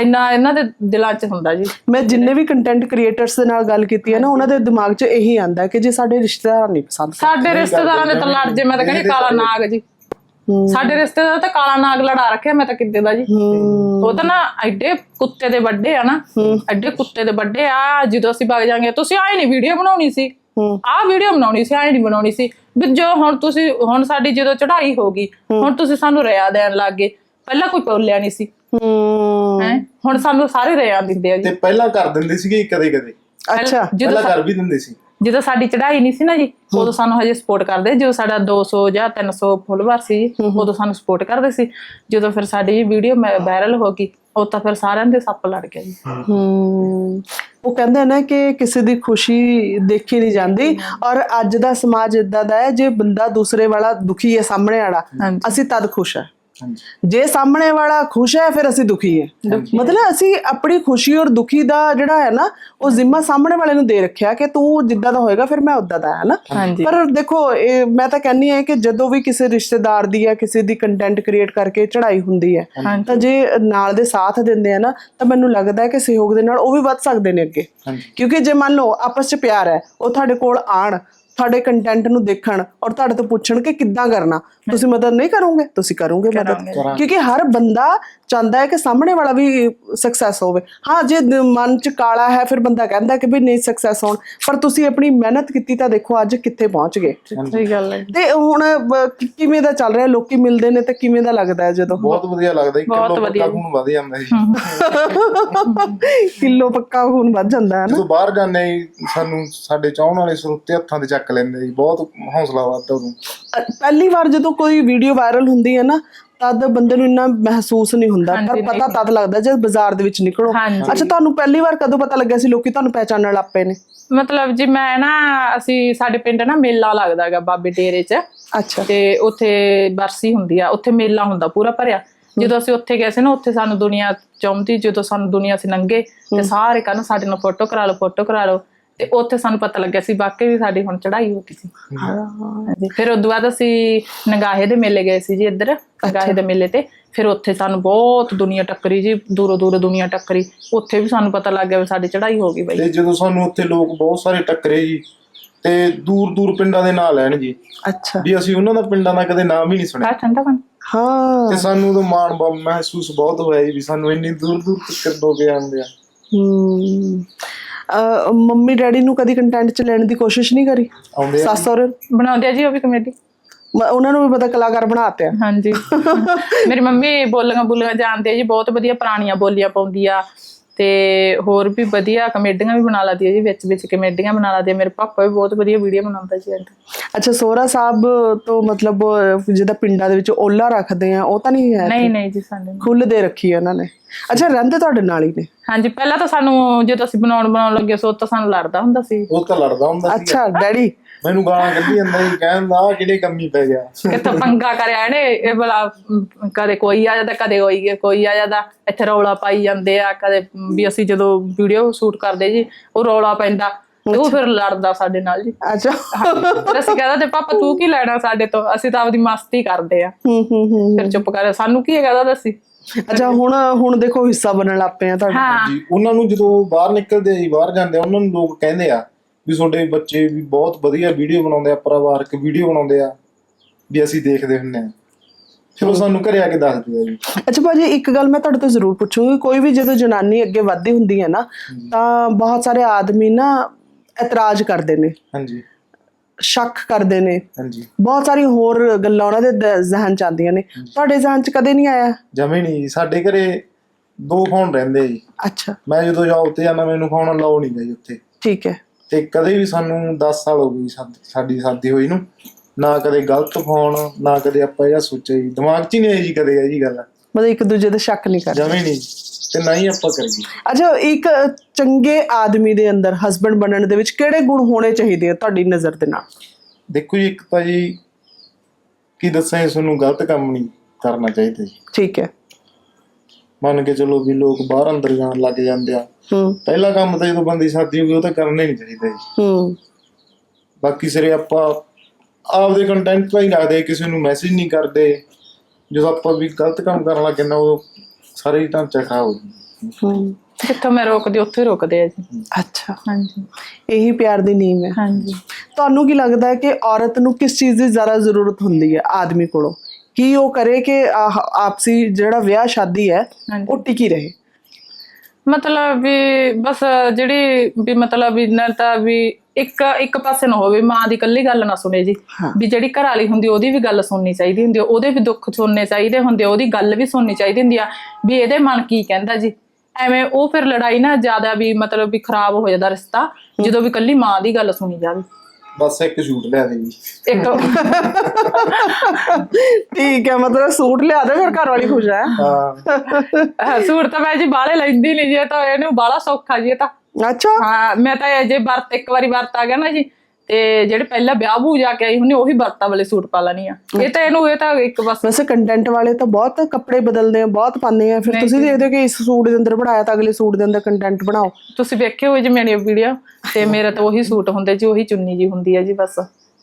ਇੰਨਾ ਇਹਨਾਂ ਦੇ ਦਿਲਾਂ 'ਚ ਹੁੰਦਾ ਜੀ। ਮੈਂ ਜਿੰਨੇ ਵੀ ਕੰਟੈਂਟ ਕ੍ਰੀਏਟਰਸ ਦੇ ਨਾਲ ਗੱਲ ਕੀਤੀ ਹੈ ਨਾ ਉਹਨਾਂ ਦੇ ਦਿਮਾਗ 'ਚ ਇਹੀ ਆਂਦਾ ਕਿ ਜੇ ਸਾਡੇ ਰਿਸ਼ਤੇਦਾਰ ਨਹੀਂ ਪਸੰਦ ਸਾਡੇ ਰਿਸ਼ਤੇਦਾਰਾਂ ਦੇ ਤਾਂ ਲੜ ਜੇ ਮੈਂ ਤਾਂ ਕਹਿੰਦੀ ਕਾਲਾ ਨਾਗ ਜੀ। ਸਾਡੇ ਰਿਸ਼ਤੇਦਾਰ ਤਾਂ ਕਾਲਾ ਨਾਗ ਲੜਾ ਰੱਖਿਆ ਮੈਂ ਤਾਂ ਕਿੱਦੇ ਦਾ ਜੀ। ਉਹ ਤਾਂ ਨਾ ਐਡੇ ਕੁੱਤੇ ਦੇ ਵੱਡੇ ਆ ਨਾ ਐਡੇ ਕੁੱਤੇ ਦੇ ਵੱਡੇ ਆ ਜਦੋਂ ਅਸੀਂ ਵਗ ਜਾਾਂਗੇ ਤੁਸੀਂ ਆਏ ਨਹੀਂ ਵੀਡੀਓ ਬਣਾਉਣੀ ਸੀ। ਆਹ ਵੀਡੀਓ ਬਣਾਉਣੀ ਸੀ ਆਏ ਨਹੀਂ ਬਣਾਉਣੀ ਸੀ। ਵੀ ਜੋ ਹੁਣ ਤੁਸੀਂ ਹੁਣ ਸਾਡੀ ਜਦੋਂ ਚੜ੍ਹਾਈ ਹੋ ਗਈ ਹੁਣ ਤੁਸੀਂ ਸਾਨੂੰ ਰਿਆ ਦੇਣ ਲੱਗ ਗਏ। ਪਹਿਲਾਂ ਕੋਈ ਬੋਲਿਆ ਨਹੀਂ ਸੀ। ਹੂੰ। ਹੁਣ ਸਾਨੂੰ ਸਾਰੇ ਰਿਆ ਦਿੰਦੇ ਆ ਜੀ। ਤੇ ਪਹਿਲਾਂ ਕਰ ਦਿੰਦੇ ਸੀਗੇ ਕਦੇ ਕਦੇ ਅੱਛਾ। ਜਦੋਂ ਕਰ ਵੀ ਦਿੰਦੇ ਸੀ। ਜਦੋਂ ਸਾਡੀ ਚੜ੍ਹਾਈ ਨਹੀਂ ਸੀ ਨਾ ਜੀ ਉਦੋਂ ਸਾਨੂੰ ਹਜੇ ਸਪੋਰਟ ਕਰਦੇ ਜਦੋਂ ਸਾਡਾ 200 ਜਾਂ 300 ਫੋਲੋਵਰ ਸੀ ਉਦੋਂ ਸਾਨੂੰ ਸਪੋਰਟ ਕਰਦੇ ਸੀ। ਜਦੋਂ ਫਿਰ ਸਾਡੀ ਵੀਡੀਓ ਵਾਇਰਲ ਹੋ ਗਈ ਉਹ ਤਾਂ ਫਿਰ ਸਾਰਿਆਂ ਦੇ ਸੱਪ ਲੜ ਗਏ ਜੀ। ਹੂੰ। ਉਹ ਕਹਿੰਦੇ ਨੇ ਕਿ ਕਿਸੇ ਦੀ ਖੁਸ਼ੀ ਦੇਖੀ ਨਹੀਂ ਜਾਂਦੀ ਔਰ ਅੱਜ ਦਾ ਸਮਾਜ ਇਦਾਂ ਦਾ ਹੈ ਜੇ ਬੰਦਾ ਦੂਸਰੇ ਵਾਲਾ ਦੁਖੀ ਹੈ ਸਾਹਮਣੇ ਵਾਲਾ। ਅਸੀਂ ਤਦ ਖੁਸ਼ ਹੈ। ਜੇ ਸਾਹਮਣੇ ਵਾਲਾ ਖੁਸ਼ ਹੈ ਫਿਰ ਅਸੀਂ ਦੁਖੀ ਹੈ। ਮਤਲਬ ਅਸੀਂ ਆਪਣੀ ਖੁਸ਼ੀ ਔਰ ਦੁਖੀ ਦਾ ਜਿਹੜਾ ਹੈ ਨਾ ਉਹ ਜ਼ਿੰਮਾ ਸਾਹਮਣੇ ਵਾਲੇ ਨੂੰ ਦੇ ਰੱਖਿਆ ਕਿ ਤੂੰ ਜਿੱਦਾਂ ਦਾ ਹੋਏਗਾ ਫਿਰ ਮੈਂ ਉਦਾਂ ਦਾ ਹੈ ਨਾ? ਪਰ ਦੇਖੋ ਇਹ ਮੈਂ ਤਾਂ ਕਹਿੰਨੀ ਹੈ ਕਿ ਜਦੋਂ ਵੀ ਕਿਸੇ ਰਿਸ਼ਤੇਦਾਰ ਦੀ ਜਾਂ ਕਿਸੇ ਦੀ ਕੰਟੈਂਟ ਕ੍ਰੀਏਟ ਕਰਕੇ ਚੜ੍ਹਾਈ ਹੁੰਦੀ ਹੈ ਤਾਂ ਜੇ ਨਾਲ ਦੇ ਸਾਥ ਦਿੰਦੇ ਆ ਨਾ ਤਾਂ ਮੈਨੂੰ ਲੱਗਦਾ ਹੈ ਕਿ ਸਹਿਯੋਗ ਦੇ ਨਾਲ ਉਹ ਵੀ ਵੱਧ ਸਕਦੇ ਨੇ ਅੱਗੇ। ਕਿਉਂਕਿ ਜੇ ਮੰਨ ਲਓ ਆਪਸ 'ਚ ਪਿਆਰ ਹੈ ਉਹ ਤੁਹਾਡੇ ਕੋਲ ਆਣ ਤੁਹਾਡੇ ਕੰਟੈਂਟ ਨੂੰ ਦੇਖਣ ਔਰ ਤੁਹਾਡੇ ਤੋਂ ਪੁੱਛਣ ਕਿ ਕਿੱਦਾਂ ਕਰਨਾ। ਤੁਸੀਂ ਮਦਦ ਨਹੀਂ ਕਰੋਗੇ ਤੁਸੀਂ ਕਰੋਗੇ ਮਦਦ। ਕਿਉਂਕਿ ਹਰ ਬੰਦਾ ਚਾਹੁੰਦਾ ਹੈ ਕਿ ਸਾਹਮਣੇ ਵਾਲਾ ਵੀ ਸਕਸੈਸ ਹੋਵੇ। ਹਾਂ ਜੇ ਦ- ਮਨ 'ਚ ਕਾਲਾ ਹੈ ਫਿਰ ਬੰਦਾ ਕਹਿੰਦਾ ਕਿ ਵੀ ਨਹੀਂ ਸਕਸੈਸ ਹੋਣ। ਪਰ ਤੁਸੀਂ ਆਪਣੀ ਮਿਹਨਤ ਕੀਤੀ ਤਾਂ ਦੇਖੋ ਅੱਜ ਕਿੱਥੇ ਪਹੁੰਚ ਗਏ। ਸਹੀ ਗੱਲ ਹੈ। ਤੇ ਹੁਣ ਕਿਵੇਂ ਦਾ ਚੱਲ ਰਿਹਾ? ਲੋਕੀ ਮਿਲਦੇ ਨੇ ਤੇ ਕਿਵੇਂ ਦਾ ਲੱਗਦਾ ਹੈ ਜਦੋਂ? ਬਹੁਤ ਵਧੀਆ ਲੱਗਦਾ ਜੀ। ਕਿਲੋ ਪੱਕਾ ਖੂਨ ਵਧ ਜਾਂਦਾ ਜੀ। ਕਿਲੋ ਪੱਕਾ ਖੂਨ ਵੱਧ ਜਾਂਦਾ ਹੈ ਨਾ। ਜਦੋਂ ਬਾਹਰ ਜਾਂਦੇ ਸਾਨੂੰ ਸਾਡੇ ਚਾਹਣ ਵਾਲੇ ਸਰੋਤੇ ਹੱਥਾਂ ਤੇ ਚੱਕ ਲੈਂਦੇ ਜੀ ਬਹੁਤ ਹੌਸਲਾ ਵੱਧਦਾ ਉਦੋਂ। ਅ, ਪਹਿਲੀ ਵਾਰ ਜਦੋਂ ਕੋਈ ਵੀਡੀਓ ਵਾਇਰਲ ਹੁੰਦੀ ਹੈ ਨਾ ਤਦ ਬੰਦੇ ਨੂੰ ਇੰਨਾ ਮਹਿਸੂਸ ਨਹੀਂ ਹੁੰਦਾ ਪਰ ਪਤਾ ਤਦ ਲੱਗਦਾ ਜਦ ਬਾਜ਼ਾਰ ਦੇ ਵਿੱਚ ਨਿਕਲੋ। ਹਾਂਜੀ। ਅੱਛਾ ਤੁਹਾਨੂੰ ਪਹਿਲੀ ਵਾਰ ਕਦੋਂ ਪਤਾ ਲੱਗਿਆ ਸੀ ਲੋਕੀ ਤੁਹਾਨੂੰ ਪਹਿਚਾਨਣ ਲੱਗ ਪਏ ਨੇ? ਮਤਲਬ ਜੀ ਮੈਂ ਨਾ ਅਸੀਂ ਸਾਡੇ ਪਿੰਡ ਨਾ ਮੇਲਾ ਲੱਗਦਾ ਹੈਗਾ ਬਾਬੇ ਡੇਰੇ 'ਚ। ਅੱਛਾ। ਤੇ ਉੱਥੇ ਬਰਸੀ ਹੁੰਦੀ ਆ ਉੱਥੇ ਮੇਲਾ ਹੁੰਦਾ ਪੂਰਾ ਭਰਿਆ। ਜਦੋਂ ਅਸੀਂ ਉੱਥੇ ਗਏ ਸੀ ਨਾ ਉੱਥੇ ਸਾਨੂੰ ਦੁਨੀਆ ਚੌਂਦੀ ਜਦੋਂ ਸਾਨੂੰ ਦੁਨੀਆ ਸੀ ਲੰਘੇ ਤੇ ਸਾਰੇ ਕਹਿੰਦੇ ਸਾਡੇ ਨਾਲ ਫੋਟੋ ਕਰਾ ਲਓ ਫੋਟੋ ਕਰਾ ਲਓ। ਤੇ ਉੱਥੇ ਸਾਨੂੰ ਪਤਾ ਲੱਗਿਆ ਸੀ ਵਾਕਈ ਵੀ ਸਾਡੀ ਹੁਣ ਚੜ੍ਹਾਈ ਹੋ ਗਈ ਸੀ। ਹਾਂਜੀ ਫਿਰ ਉਦੋਂ ਬਾਅਦ ਅਸੀਂ ਨਗਾਹੇ ਦੇ ਮੇਲੇ ਗਏ ਸੀ ਜੀ ਇੱਧਰ ਨਗਾਹੇ ਦੇ ਮੇਲੇ ਤੇ। ਫਿਰ ਉੱਥੇ ਸਾਨੂੰ ਬਹੁਤ ਦੁਨੀਆ ਟੱਕਰੀ ਜੀ ਦੂਰੋਂ ਦੂਰੋਂ ਦੁਨੀਆ ਟੱਕਰੀ। ਉੱਥੇ ਵੀ ਸਾਨੂੰ ਪਤਾ ਲੱਗ ਗਿਆ ਵੀ ਸਾਡੀ ਚੜ੍ਹਾਈ ਹੋ ਗਈ ਬਈ। ਤੇ ਜਦੋਂ ਸਾਨੂੰ ਉੱਥੇ ਲੋਕ ਬਹੁਤ ਸਾਰੇ ਟੱਕਰੇ ਜੀ ਤੇ ਦੂਰ ਦੂਰ ਪਿੰਡਾਂ ਦੇ ਨਾਂ ਲੈਣ ਜੀ। ਅੱਛਾ। ਵੀ ਅਸੀਂ ਉਹਨਾਂ ਦਾ ਪਿੰਡਾਂ ਦਾ ਕਦੇ ਨਾਮ ਹੀ ਨਹੀਂ ਸੁਣਿਆ। ਠੰਡਾ ਪਾਣੀ। ਹਾਂ। ਤੇ ਸਾਨੂੰ ਉਦੋਂ ਮਾਣ ਮਹਿਸੂਸ ਬਹੁਤ ਹੋਇਆ ਜੀ ਵੀ ਸਾਨੂੰ ਇੰਨੀ ਦੂਰ ਦੂਰ ਤੱਕ ਲੋਕ ਆਉਂਦੇ ਆ। ਅ, ਮੰਮੀ ਡੈਡੀ ਨੂੰ ਕਦੀ ਕੰਟੈਂਟ ਚ ਲੈਣ ਦੀ ਕੋਸ਼ਿਸ਼ ਨਹੀਂ ਕਰੀ? ਆਉਂਦੇ ਆ। ਸੱਸ ਸਹੁਰੇ? ਬਣਾਉਂਦੇ ਆ ਜੀ ਉਹ ਵੀ ਕਮੇਟੀ ਮ- ਉਹਨਾਂ ਨੂੰ ਵੀ ਪਤਾ ਕਲਾਕਾਰ ਬਣਾਤੇ ਆ। ਹਾਂਜੀ। ਮੇਰੀ ਮੰਮੀ ਬੋਲੀਆਂ ਬੋਲੀਆਂ ਜਾਣਦੀ ਆ ਜੀ ਬਹੁਤ ਵਧੀਆ ਪੁਰਾਣੀਆਂ ਬੋਲੀਆਂ ਪਾਉਂਦੀ ਆ। ਤੇ ਹੋਰ ਵੀ ਵਧੀਆ ਕਮੇਡੀਆਂ ਵੀ ਬਣਾ ਲਾਦੀ ਆ ਜੀ ਵਿੱਚ ਵਿੱਚ ਕਮੇਡੀਆਂ ਬਣਾ ਲਾਦੀ ਆ। ਮੇਰੇ ਪਾਪਾ ਵੀ ਬਹੁਤ ਵਧੀਆ ਵੀਡੀਓ ਬਣਾਉਂਦਾ ਜੀ ਅੱਛਾ ਸੋਹਰਾ ਸਾਹਿਬ ਤੋਂ ਮਤਲਬ ਅ, ਜਿੱਦਾਂ ਪਿੰਡਾਂ ਦੇ ਵਿੱਚ ਓਲਾ ਰੱਖਦੇ ਆ ਉਹ ਤਾਂ ਨਹੀਂ ਹੈ ਨਹੀਂ ਨਹੀਂ ਜੀ ਸਾਡੇ ਨਹੀਂ। ਖੁੱਲ ਦੇ ਰੱਖੀ ਹੈ ਉਹਨਾਂ ਨੇ। ਅੱਛਾ ਰਹਿੰਦੇ ਤੁਹਾਡੇ ਨਾਲ ਹੀ ਨੇ? ਹਾਂਜੀ ਪਹਿਲਾਂ ਤਾਂ ਸਾਨੂੰ ਜਦੋਂ ਅਸੀਂ ਬਣਾਉਣ ਬਣਾਉਣ ਲੱਗੇ ਸੋ ਤਾਂ ਸਾਨੂੰ ਲੜਦਾ ਹੁੰਦਾ ਸੀ। ਉਹ ਤਾਂ ਲੜਦਾ ਹੁੰਦਾ ਸੀ। ਅੱਛਾ ਡੈਡੀ। ਮੈਨੂੰ ਗਾਲਾਂ ਕੱਢੀ ਜਾਂਦਾ ਸੀ ਕਹਿੰਦਾ ਕਿਹੜੇ ਕੰਮੀ ਪੈ ਗਿਆ? ਕਿੱਥੋਂ ਪੰਗਾ ਕਰਿਆ ਇਹਨੇ? ਇਹ ਬਲਾ ਕਦੇ ਕੋਈ ਆ ਜਾਂਦਾ ਕਦੇ ਕੋਈ ਕੋਈ ਆ ਜਾਂਦਾ। ਇੱਥੇ ਰੌਲਾ ਪਾਈ ਜਾਂਦੇ ਆ ਕਦੇ ਵੀ ਅਸੀਂ ਜਦੋਂ ਵੀਡੀਓ ਸ਼ੂਟ ਕਰਦੇ ਜੀ ਉਹ ਰੌਲਾ ਪੈਂਦਾ। ਤੇ ਉਹ ਫਿਰ ਲੜਦਾ ਸਾਡੇ ਨਾਲ ਜੀ। ਅੱਛਾ। ਫਿਰ ਅਸੀਂ ਕਹਿੰਦਾ ਤੇ ਪਾਪਾ ਤੂੰ ਕੀ ਲੈਣਾ ਸਾਡੇ ਤੋਂ? ਅਸੀਂ ਤਾਂ ਆਪਦੀ ਮਸਤੀ ਕਰਦੇ ਆ। ਹੂੰ ਹੂੰ ਹੂੰ ਫਿਰ ਚੁੱਪ ਕਰ ਸਾਨੂੰ ਕੀ ਹੈਗਾ ਦੱਸੀ? ਅੱਛਾ ਹੁਣ ਹੁਣ ਦੇਖੋ ਹਿੱਸਾ ਬਣਨ ਲੱਗ ਪਏ ਆ ਤੁਹਾਡੇ ਹਾਂ। ਜੀ ਉਹਨਾਂ ਨੂੰ ਜਦੋਂ ਬਾਹਰ ਨਿਕਲਦੇ ਆ ਜੀ ਬਾਹਰ ਜਾਂਦੇ ਆ ਉਹਨਾਂ ਨੂੰ ਲੋਕ ਕਹਿੰਦੇ ਆ ਵੀ ਤੁਹਾਡੇ ਬੱਚੇ ਵੀ ਬਹੁਤ ਵਧੀਆ ਵੀਡੀਓ ਬਣਾਉਂਦੇ ਆ ਪਰਿਵਾਰਕ ਵੀਡੀਓ ਬਣਾਉਂਦੇ ਆ ਵੀ ਅਸੀਂ ਦੇਖਦੇ ਹੁੰਨੇ ਆ। ਫਿਰ ਉਹ ਸਾਨੂੰ ਘਰੇ ਆ ਕੇ ਦੱਸਦੇ ਆ ਜੀ। ਅੱਛਾ ਭਾਜੀ ਇੱਕ ਗੱਲ ਮੈਂ ਤੁਹਾਡੇ ਤੋਂ ਜ਼ਰੂਰ ਪੁੱਛੂੰਗੀ ਕੋਈ ਵੀ ਜਦੋਂ ਜਨਾਨੀ ਅੱਗੇ ਵੱਧਦੀ ਹੁੰਦੀ ਹੈ ਨਾ ਤਾਂ ਬਹੁਤ ਸਾਰੇ ਆਦਮੀ ਨਾ ਇਤਰਾਜ਼ ਕਰਦੇ ਨੇ। ਹਾਂਜੀ। ਸ਼ੱਕ ਕਰਦੇ ਨੇ। ਹਾਂਜੀ। ਬਹੁਤ ਸਾਰੀ ਹੋਰ ਗੱਲਾਂ ਉਹਨਾਂ ਦੇ ਦ- ਜ਼ਿਹਨ ਚ ਆਉਂਦੀਆਂ ਨੇ। ਤੁਹਾਡੇ ਜ਼ਿਹਨ ਚ ਕਦੇ ਨਹੀਂ ਆਇਆ? ਜਮੇ ਨਹੀਂ ਜੀ। ਸਾਡੇ ਘਰੇ ਦੋ ਫੋਨ ਰਹਿੰਦੇ ਜੀ। ਅੱਛਾ। ਮੈਂ ਜਦੋਂ ਜੌਬ ਤੇ ਜਾਂਦਾ ਮੈਨੂੰ ਫੋਨ ਅਲਾਉ ਨਹੀਂ ਗਈ ਉੱਥੇ। ਠੀਕ ਹੈ। ਤੇ ਕਦੇ ਵੀ ਸਾਨੂੰ 10 ਸਾਲ ਹੋ ਗਏ ਸਾਡ- ਸਾਡੀ ਸ਼ਾਦੀ ਹੋਈ ਨੂੰ। ਨਾ ਕਦੇ ਗਲਤ ਫੋਨ ਨਾ ਕਦੇ ਆਪਾਂ ਇਹ ਸੋਚਿਆ ਜੀ। ਦਿਮਾਗ 'ਚ ਹੀ ਨਹੀਂ ਆਈ ਜੀ ਕਦੇ ਇਹ ਜੀ ਗੱਲ। ਮਤਲਬ ਇੱਕ ਦੂਜੇ ਤੇ ਸ਼ੱਕ ਨਹੀਂ ਕਰਦੇ। ਜਮੇ ਨਹੀਂ ਤੇ ਨਾ ਹੀ ਆਪਾਂ ਕਰੀਏ। ਅੱਛਾ ਇੱਕ ਚੰਗੇ ਆਦਮੀ ਦੇ ਅੰਦਰ ਹਸਬੰਡ ਬਣਨ ਦੇ ਵਿੱਚ ਕਿਹੜੇ ਗੁਣ ਹੋਣੇ ਚਾਹੀਦੇ ਆ ਤੁਹਾਡੀ ਨਜ਼ਰ ਦੇ ਨਾਲ? ਦੇਖੋ ਜੀ ਇੱਕ ਤਾਂ ਜੀ ਕੀ ਦੱਸਾਂ ਇਸ ਨੂੰ ਗਲਤ ਕੰਮ ਨਹੀਂ ਕਰਨਾ ਚਾਹੀਦਾ ਜੀ। ਠੀਕ ਹੈ। ਮੰਨ ਕੇ ਚਲੋ ਵੀ ਲੋਕ ਬਾਹਰ ਅੰਦਰ ਜਾਣ ਲੱਗ ਜਾਂਦੇ ਆ। ਹੂੰ। ਪਹਿਲਾ ਕੰਮ ਤਾਂ ਜਦੋਂ ਬੰਦੀ ਸ਼ਾਦੀ ਹੋ ਗਈ ਉਹ ਤਾਂ ਕਰਨਾ ਹੀ ਨਹੀਂ ਚਾਹੀਦਾ ਜੀ। ਹੂੰ। ਬਾਕੀ ਸਿਰੇ ਆਪਾਂ ਆਪਦੇ ਕੰਟੈਂਟ ਤਾਂ ਹੀ ਰੱਖਦੇ ਕਿਸੇ ਨੂੰ ਮੈਸੇਜ ਨਹੀਂ ਕਰਦੇ। ਜਦੋਂ ਆਪਾਂ ਵੀ ਗਲਤ ਕੰਮ ਕਰਨ ਲੱਗ ਜਾਂਦੇ ਉਦੋਂ ਸਾਰੇ ਹੀ ਢਾਂਚਾ ਖਰਾਬ ਹੋ ਜਾਂਦਾ। ਹੂੰ ਜਿੱਥੋਂ ਮੈਂ ਰੋਕਦੀ ਉੱਥੇ ਹੀ ਰੁਕਦੇ ਆ ਜੀ। ਅੱਛਾ। ਹਾਂਜੀ। ਇਹੀ ਪਿਆਰ ਦੀ ਨੀਂਹ ਹੈ। ਹਾਂਜੀ। ਤੁਹਾਨੂੰ ਕੀ ਲੱਗਦਾ ਹੈ ਕਿ ਔਰਤ ਨੂੰ ਕਿਸ ਚੀਜ਼ ਦੀ ਜ਼ਿਆਦਾ ਜ਼ਰੂਰਤ ਹੁੰਦੀ ਹੈ ਆਦਮੀ ਕੋਲੋਂ? ਕੀ ਉਹ ਕਰੇ ਕਿ ਆਹ ਆਪਸੀ ਜਿਹੜਾ ਵਿਆਹ ਸ਼ਾਦੀ ਹੈ ਹਾਂਜੀ। ਉਹ ਟਿਕੀ ਰਹੇ? ਮਤਲਬ ਵੀ ਬਸ ਜਿਹੜੀ ਵੀ ਮਤਲਬ ਵੀ ਨਾ ਤਾਂ ਵੀ ਇੱਕ ਇੱਕ ਪਾਸੇ ਨਾ ਹੋਵੇ ਮਾਂ ਦੀ ਇਕੱਲੀ ਗੱਲ ਨਾ ਸੁਣੇ ਜੀ। ਹਾਂ। ਵੀ ਜਿਹੜੀ ਘਰ ਵਾਲੀ ਹੁੰਦੀ ਉਹਦੀ ਵੀ ਗੱਲ ਸੁਣਨੀ ਚਾਹੀਦੀ ਹੁੰਦੀ ਆ, ਉਹਦੇ ਵੀ ਦੁੱਖ ਸੁਣਨੇ ਚਾਹੀਦੇ ਹੁੰਦੇ ਆ, ਉਹਦੀ ਗੱਲ ਵੀ ਸੁਣਨੀ ਚਾਹੀਦੀ ਹੁੰਦੀ ਆ ਵੀ ਇਹਦੇ ਮਨ ਕੀ ਕਹਿੰਦਾ ਜੀ। ਐਵੇਂ ਉਹ ਫਿਰ ਲੜਾਈ ਨਾ ਜ਼ਿਆਦਾ ਵੀ ਮਤਲਬ ਵੀ ਖਰਾਬ ਹੋ ਜਾਂਦਾ ਰਿਸ਼ਤਾ ਜਦੋਂ ਵੀ ਇਕੱਲੀ ਮਾਂ ਦੀ ਗੱਲ ਸੁਣੀ ਜਾਵੇ। ਬਸ ਇੱਕ ਸ਼ੂਟ ਲਿਆ ਦੇ ਜੀ। ਇੱਕ ਠੀਕ ਹੈ ਮਤਲਬ ਸੂਟ ਲਿਆ ਦੇ ਫਿਰ ਘਰ ਵਾਲੀ ਖੁਸ਼ ਹੈ। ਹਾਂ। ਸੂਟ ਤਾਂ ਮੈਂ ਜੀ ਬਾਹਲੇ ਲੈਂਦੀ ਨਹੀਂ ਜੀ ਤਾਂ ਇਹਨੂੰ ਬਾਹਲਾ ਸੌਖਾ ਜੀ ਇਹ ਤਾਂ। ਅੱਛਾ। ਹਾਂ ਮੈਂ ਤਾਂ ਇਹ ਜੇ ਵਰਤ ਇੱਕ ਵਾਰੀ ਵਰਤ ਆ ਗਿਆ ਨਾ ਜੀ ਤੇ ਜਿਹੜੇ ਪਹਿਲਾਂ ਵਿਆਹ ਬੂ ਜਾ ਕੇ ਆਈ ਹੁੰਨੀ ਉਹੀ ਵਰਤਾ ਵਾਲੇ ਸੂਟ ਪਾ ਲੈਣੀ ਆ। ਇਹ ਤਾਂ ਇਹਨੂੰ ਇਹ ਤਾਂ ਇੱਕ ਬਸ ਵੈਸੇ ਕੰਟੈਂਟ ਵਾਲੇ ਤਾਂ ਬਹੁਤ ਕੱਪੜੇ ਬਦਲਦੇ ਆ ਬਹੁਤ ਪਾਉਂਦੇ ਆ। ਫਿਰ ਤੁਸੀਂ ਦੇਖਦੇ ਹੋ ਕਿ ਇਸ ਸੂਟ ਦੇ ਅੰਦਰ ਬਣਾਇਆ ਤਾਂ ਅਗਲੇ ਸੂਟ ਦੇ ਅੰਦਰ ਕੰਟੈਂਟ ਬਣਾਓ। ਤੁਸੀਂ ਵੇਖੇ ਹੋਏ ਜੀ ਮੇਰੀ ਵੀਡੀਓ ਤੇ ਮੇਰਾ ਤਾਂ ਉਹੀ ਸੂਟ ਹੁੰਦੇ ਜੀ ਉਹੀ ਚੁੰਨੀ ਜੀ ਹੁੰਦੀ ਹੈ ਜੀ ਬਸ।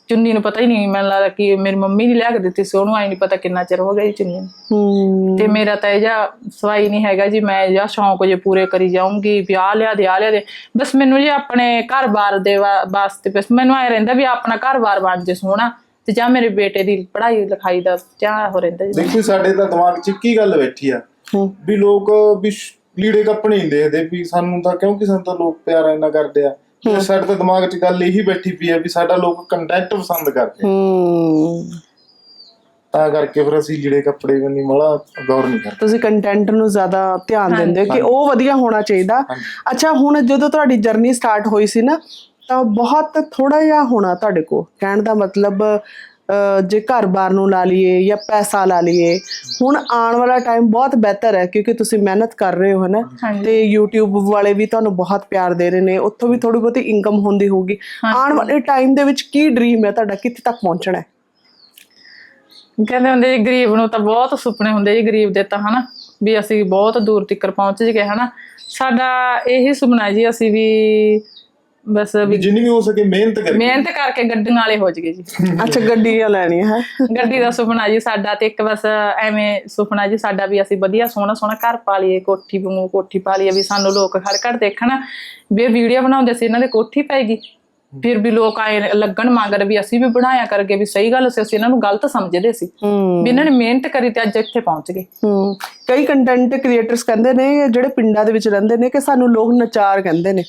ਚੁੰਨੀ ਨੂੰ ਪਤਾ ਹੀ ਨਹੀਂ ਮੈਨੂੰ ਲੱਗਦਾ ਕਿ ਮੇਰੀ ਮੰਮੀ ਨੇ ਲਿਆ ਕੇ ਦਿੱਤੀ ਸੀ ਉਹਨੂੰ ਆਈ ਨਹੀਂ ਪਤਾ ਕਿੰਨਾ ਚਿਰ ਹੋ ਗਿਆ ਜੀ ਚੁੰਨੀ ਨੂੰ। ਹੂੰ। ਤੇ ਮੇਰਾ ਤਾਂ ਇਹ ਜਿਹਾ ਸਵਾਈ ਨਹੀਂ ਹੈਗਾ ਜੀ ਮੈਂ ਜਾਂ ਸ਼ੌਂਕ ਜੇ ਪੂਰੇ ਕਰੀ ਜਾਊਂਗੀ ਵਿਆਹ ਲਿਆ ਦੇ ਆ ਲਿਆ ਦੇ। ਬਸ ਮੈਨੂੰ ਜੀ ਆਪਣੇ ਘਰ-ਬਾਰ ਦੇ ਵਾ- ਵਾਸਤੇ ਬਸ ਮੈਨੂੰ ਐ ਰਹਿੰਦਾ ਵੀ ਆਪਣਾ ਘਰ-ਬਾਰ ਬਣ ਜੇ ਸੋਹਣਾ ਤੇ ਜਾਂ ਮੇਰੇ ਬੇਟੇ ਦੀ ਪੜ੍ਹਾਈ ਲਿਖਾਈ ਦਾ ਚਾਹ ਹੋ ਰਹਿੰਦਾ ਜੀ। ਦੇਖੋ ਸਾਡੇ ਤਾਂ ਦਿਮਾਗ 'ਚ ਕੀ ਗੱਲ ਬੈਠੀ ਆ ਹੂੰ। ਵੀ ਲੋਕ ਵੀ ਸ਼- ਲੀੜੇ ਕੱਪੜੇ ਨਹੀਂ ਦੇਖਦੇ ਵੀ ਸਾਨੂੰ ਤਾਂ ਕਿਉਂਕਿ ਸਾਨੂੰ ਤਾਂ ਲੋਕ ਪਿਆਰ ਇੰਨਾ ਕਰਦੇ ਆ। ਤੇ ਸਾਡੇ ਤਾਂ ਦਿਮਾਗ 'ਚ ਗੱਲ ਇਹੀ ਬੈਠੀ ਪਈ ਆ ਵੀ ਸਾਡਾ ਲੋਕ ਕੰਟੈਂਟ ਪਸੰਦ ਕਰਦੇ। ਹੂੰ। ਤਾਂ ਕਰਕੇ ਫਿਰ ਅਸੀਂ ਲੀੜੇ ਕੱਪੜੇ ਬੰਨੀ ਮੜਾ ਗੌਰ ਨਹੀਂ ਕਰਦੇ। ਤੁਸੀਂ ਕੰਟੈਂਟ ਨੂੰ ਜ਼ਿਆਦਾ ਧਿਆਨ ਦਿੰਦੇ ਹੋ ਕਿ ਉਹ ਵਧੀਆ ਹੋਣਾ ਚਾਹੀਦਾ। ਅੱਛਾ ਹੁਣ ਜਦੋਂ ਤੁਹਾਡੀ ਜਰਨੀ ਸਟਾਰਟ ਹੋਈ ਸੀ ਨਾ ਤਾਂ ਬਹੁਤ ਥੋੜਾ ਜਿਹਾ ਹੋਣਾ ਤੁਹਾਡੇ ਕੋ ਕਹਿਣ ਦਾ ਮਤਲਬ ਜੇ ਘਰ-ਬਾਰ ਨੂੰ ਲਾ ਲਈਏ ਜਾਂ ਪੈਸਾ ਲਾ ਲਈਏ ਹੁਣ ਆਉਣ ਵਾਲਾ ਟਾਈਮ ਬਹੁਤ ਬਿਹਤਰ ਹੈ ਕਿਉਂਕਿ ਤੁਸੀਂ ਮਿਹਨਤ ਕਰ ਰਹੇ ਹੋ ਨਾ? ਤੇ YouTube ਵਾਲੇ ਵੀ ਤੁਹਾਨੂੰ ਬਹੁਤ ਪਿਆਰ ਦੇ ਰਹੇ ਨੇ ਉੱਥੋਂ ਵੀ ਥੋੜੀ ਬਹੁਤੀ ਇਨਕਮ ਹੁੰਦੀ ਹੋਊਗੀ। ਆਉਣ ਵਾਲੇ ਟਾਈਮ ਦੇ ਵਿੱਚ ਕੀ ਡ੍ਰੀਮ ਹੈ ਤੁਹਾਡਾ? ਕਿੱਥੇ ਤੱਕ ਪਹੁੰਚਣਾ ਹੈ? ਕਹਿੰਦੇ ਹੁੰਦੇ ਜੀ ਗਰੀਬ ਨੂੰ ਤਾਂ ਬਹੁਤ ਸੁਪਨੇ ਹੁੰਦੇ ਜੀ ਗਰੀਬ ਦੇ ਤਾਂ ਹਨਾ? ਵੀ ਅਸੀਂ ਬਹੁਤ ਦੂਰ ਤੱਕ ਪਹੁੰਚ ਗਏ ਹਨਾ? ਸਾਡਾ ਇਹੀ ਸੁਪਨਾ ਜੀ ਅਸੀਂ ਵੀ ਬਸ ਵੀ ਜਿੰਨੀ ਵੀ ਹੋ ਸਕੇ ਮਿਹਨਤ ਕਰਕੇ। ਮਿਹਨਤ ਕਰਕੇ ਗੱਡੀਆਂ ਵਾਲੇ ਹੋ ਜਗੇ ਜੀ। ਅੱਛਾ ਗੱਡੀਆਂ ਲੈਣੀਆਂ ਹੈ। ਗੱਡੀ ਦਾ ਸੁਪਨਾ ਜੀ ਸਾਡਾ ਤੇ ਇੱਕ ਬਸ ਐਵੇਂ ਸੁਪਨਾ ਜੀ ਸਾਡਾ ਵੀ ਅਸੀਂ ਵਧੀਆ ਸੋਹਣਾ ਸੋਹਣਾ ਘਰ ਪਾ ਲਈਏ ਕੋਠੀ ਵਾਂਗੂ ਕੋਠੀ ਪਾ ਲਈਏ ਵੀ ਸਾਨੂੰ ਲੋਕ ਖੜ ਖੜ ਦੇਖਣ। ਵੀ ਇਹ ਵੀਡੀਓ ਬਣਾਉਂਦੇ ਸੀ ਇਹਨਾਂ ਦੇ ਕੋਠੀ ਪੈਗੀ ਫਿਰ ਵੀ ਲੋਕ ਆਏ ਲੱਗਣ ਮੰਗਰ ਵੀ ਅਸੀਂ ਵੀ ਬਣਾਇਆ ਕਰਗੇ ਵੀ ਸਹੀ ਗੱਲ ਸੀ ਅਸੀਂ ਇਹਨਾਂ ਨੂੰ ਗਲਤ ਸਮਝਦੇ ਸੀ। ਵੀ ਇਹਨਾਂ ਨੇ ਮਿਹਨਤ ਕਰੀ ਤੇ ਅੱਜ ਇੱਥੇ ਪਹੁੰਚ ਗਏ। ਹੂੰ। ਕਈ ਕੰਟੈਂਟ ਕ੍ਰੀਏਟਰਸ ਕਹਿੰਦੇ ਨੇ ਜਿਹੜੇ ਪਿੰਡਾਂ ਦੇ ਵਿੱਚ ਰਹਿੰਦੇ ਨੇ ਕਿ ਸਾਨੂੰ ਲੋਕ ਨਚਾਰ ਕਹਿੰਦੇ ਨੇ।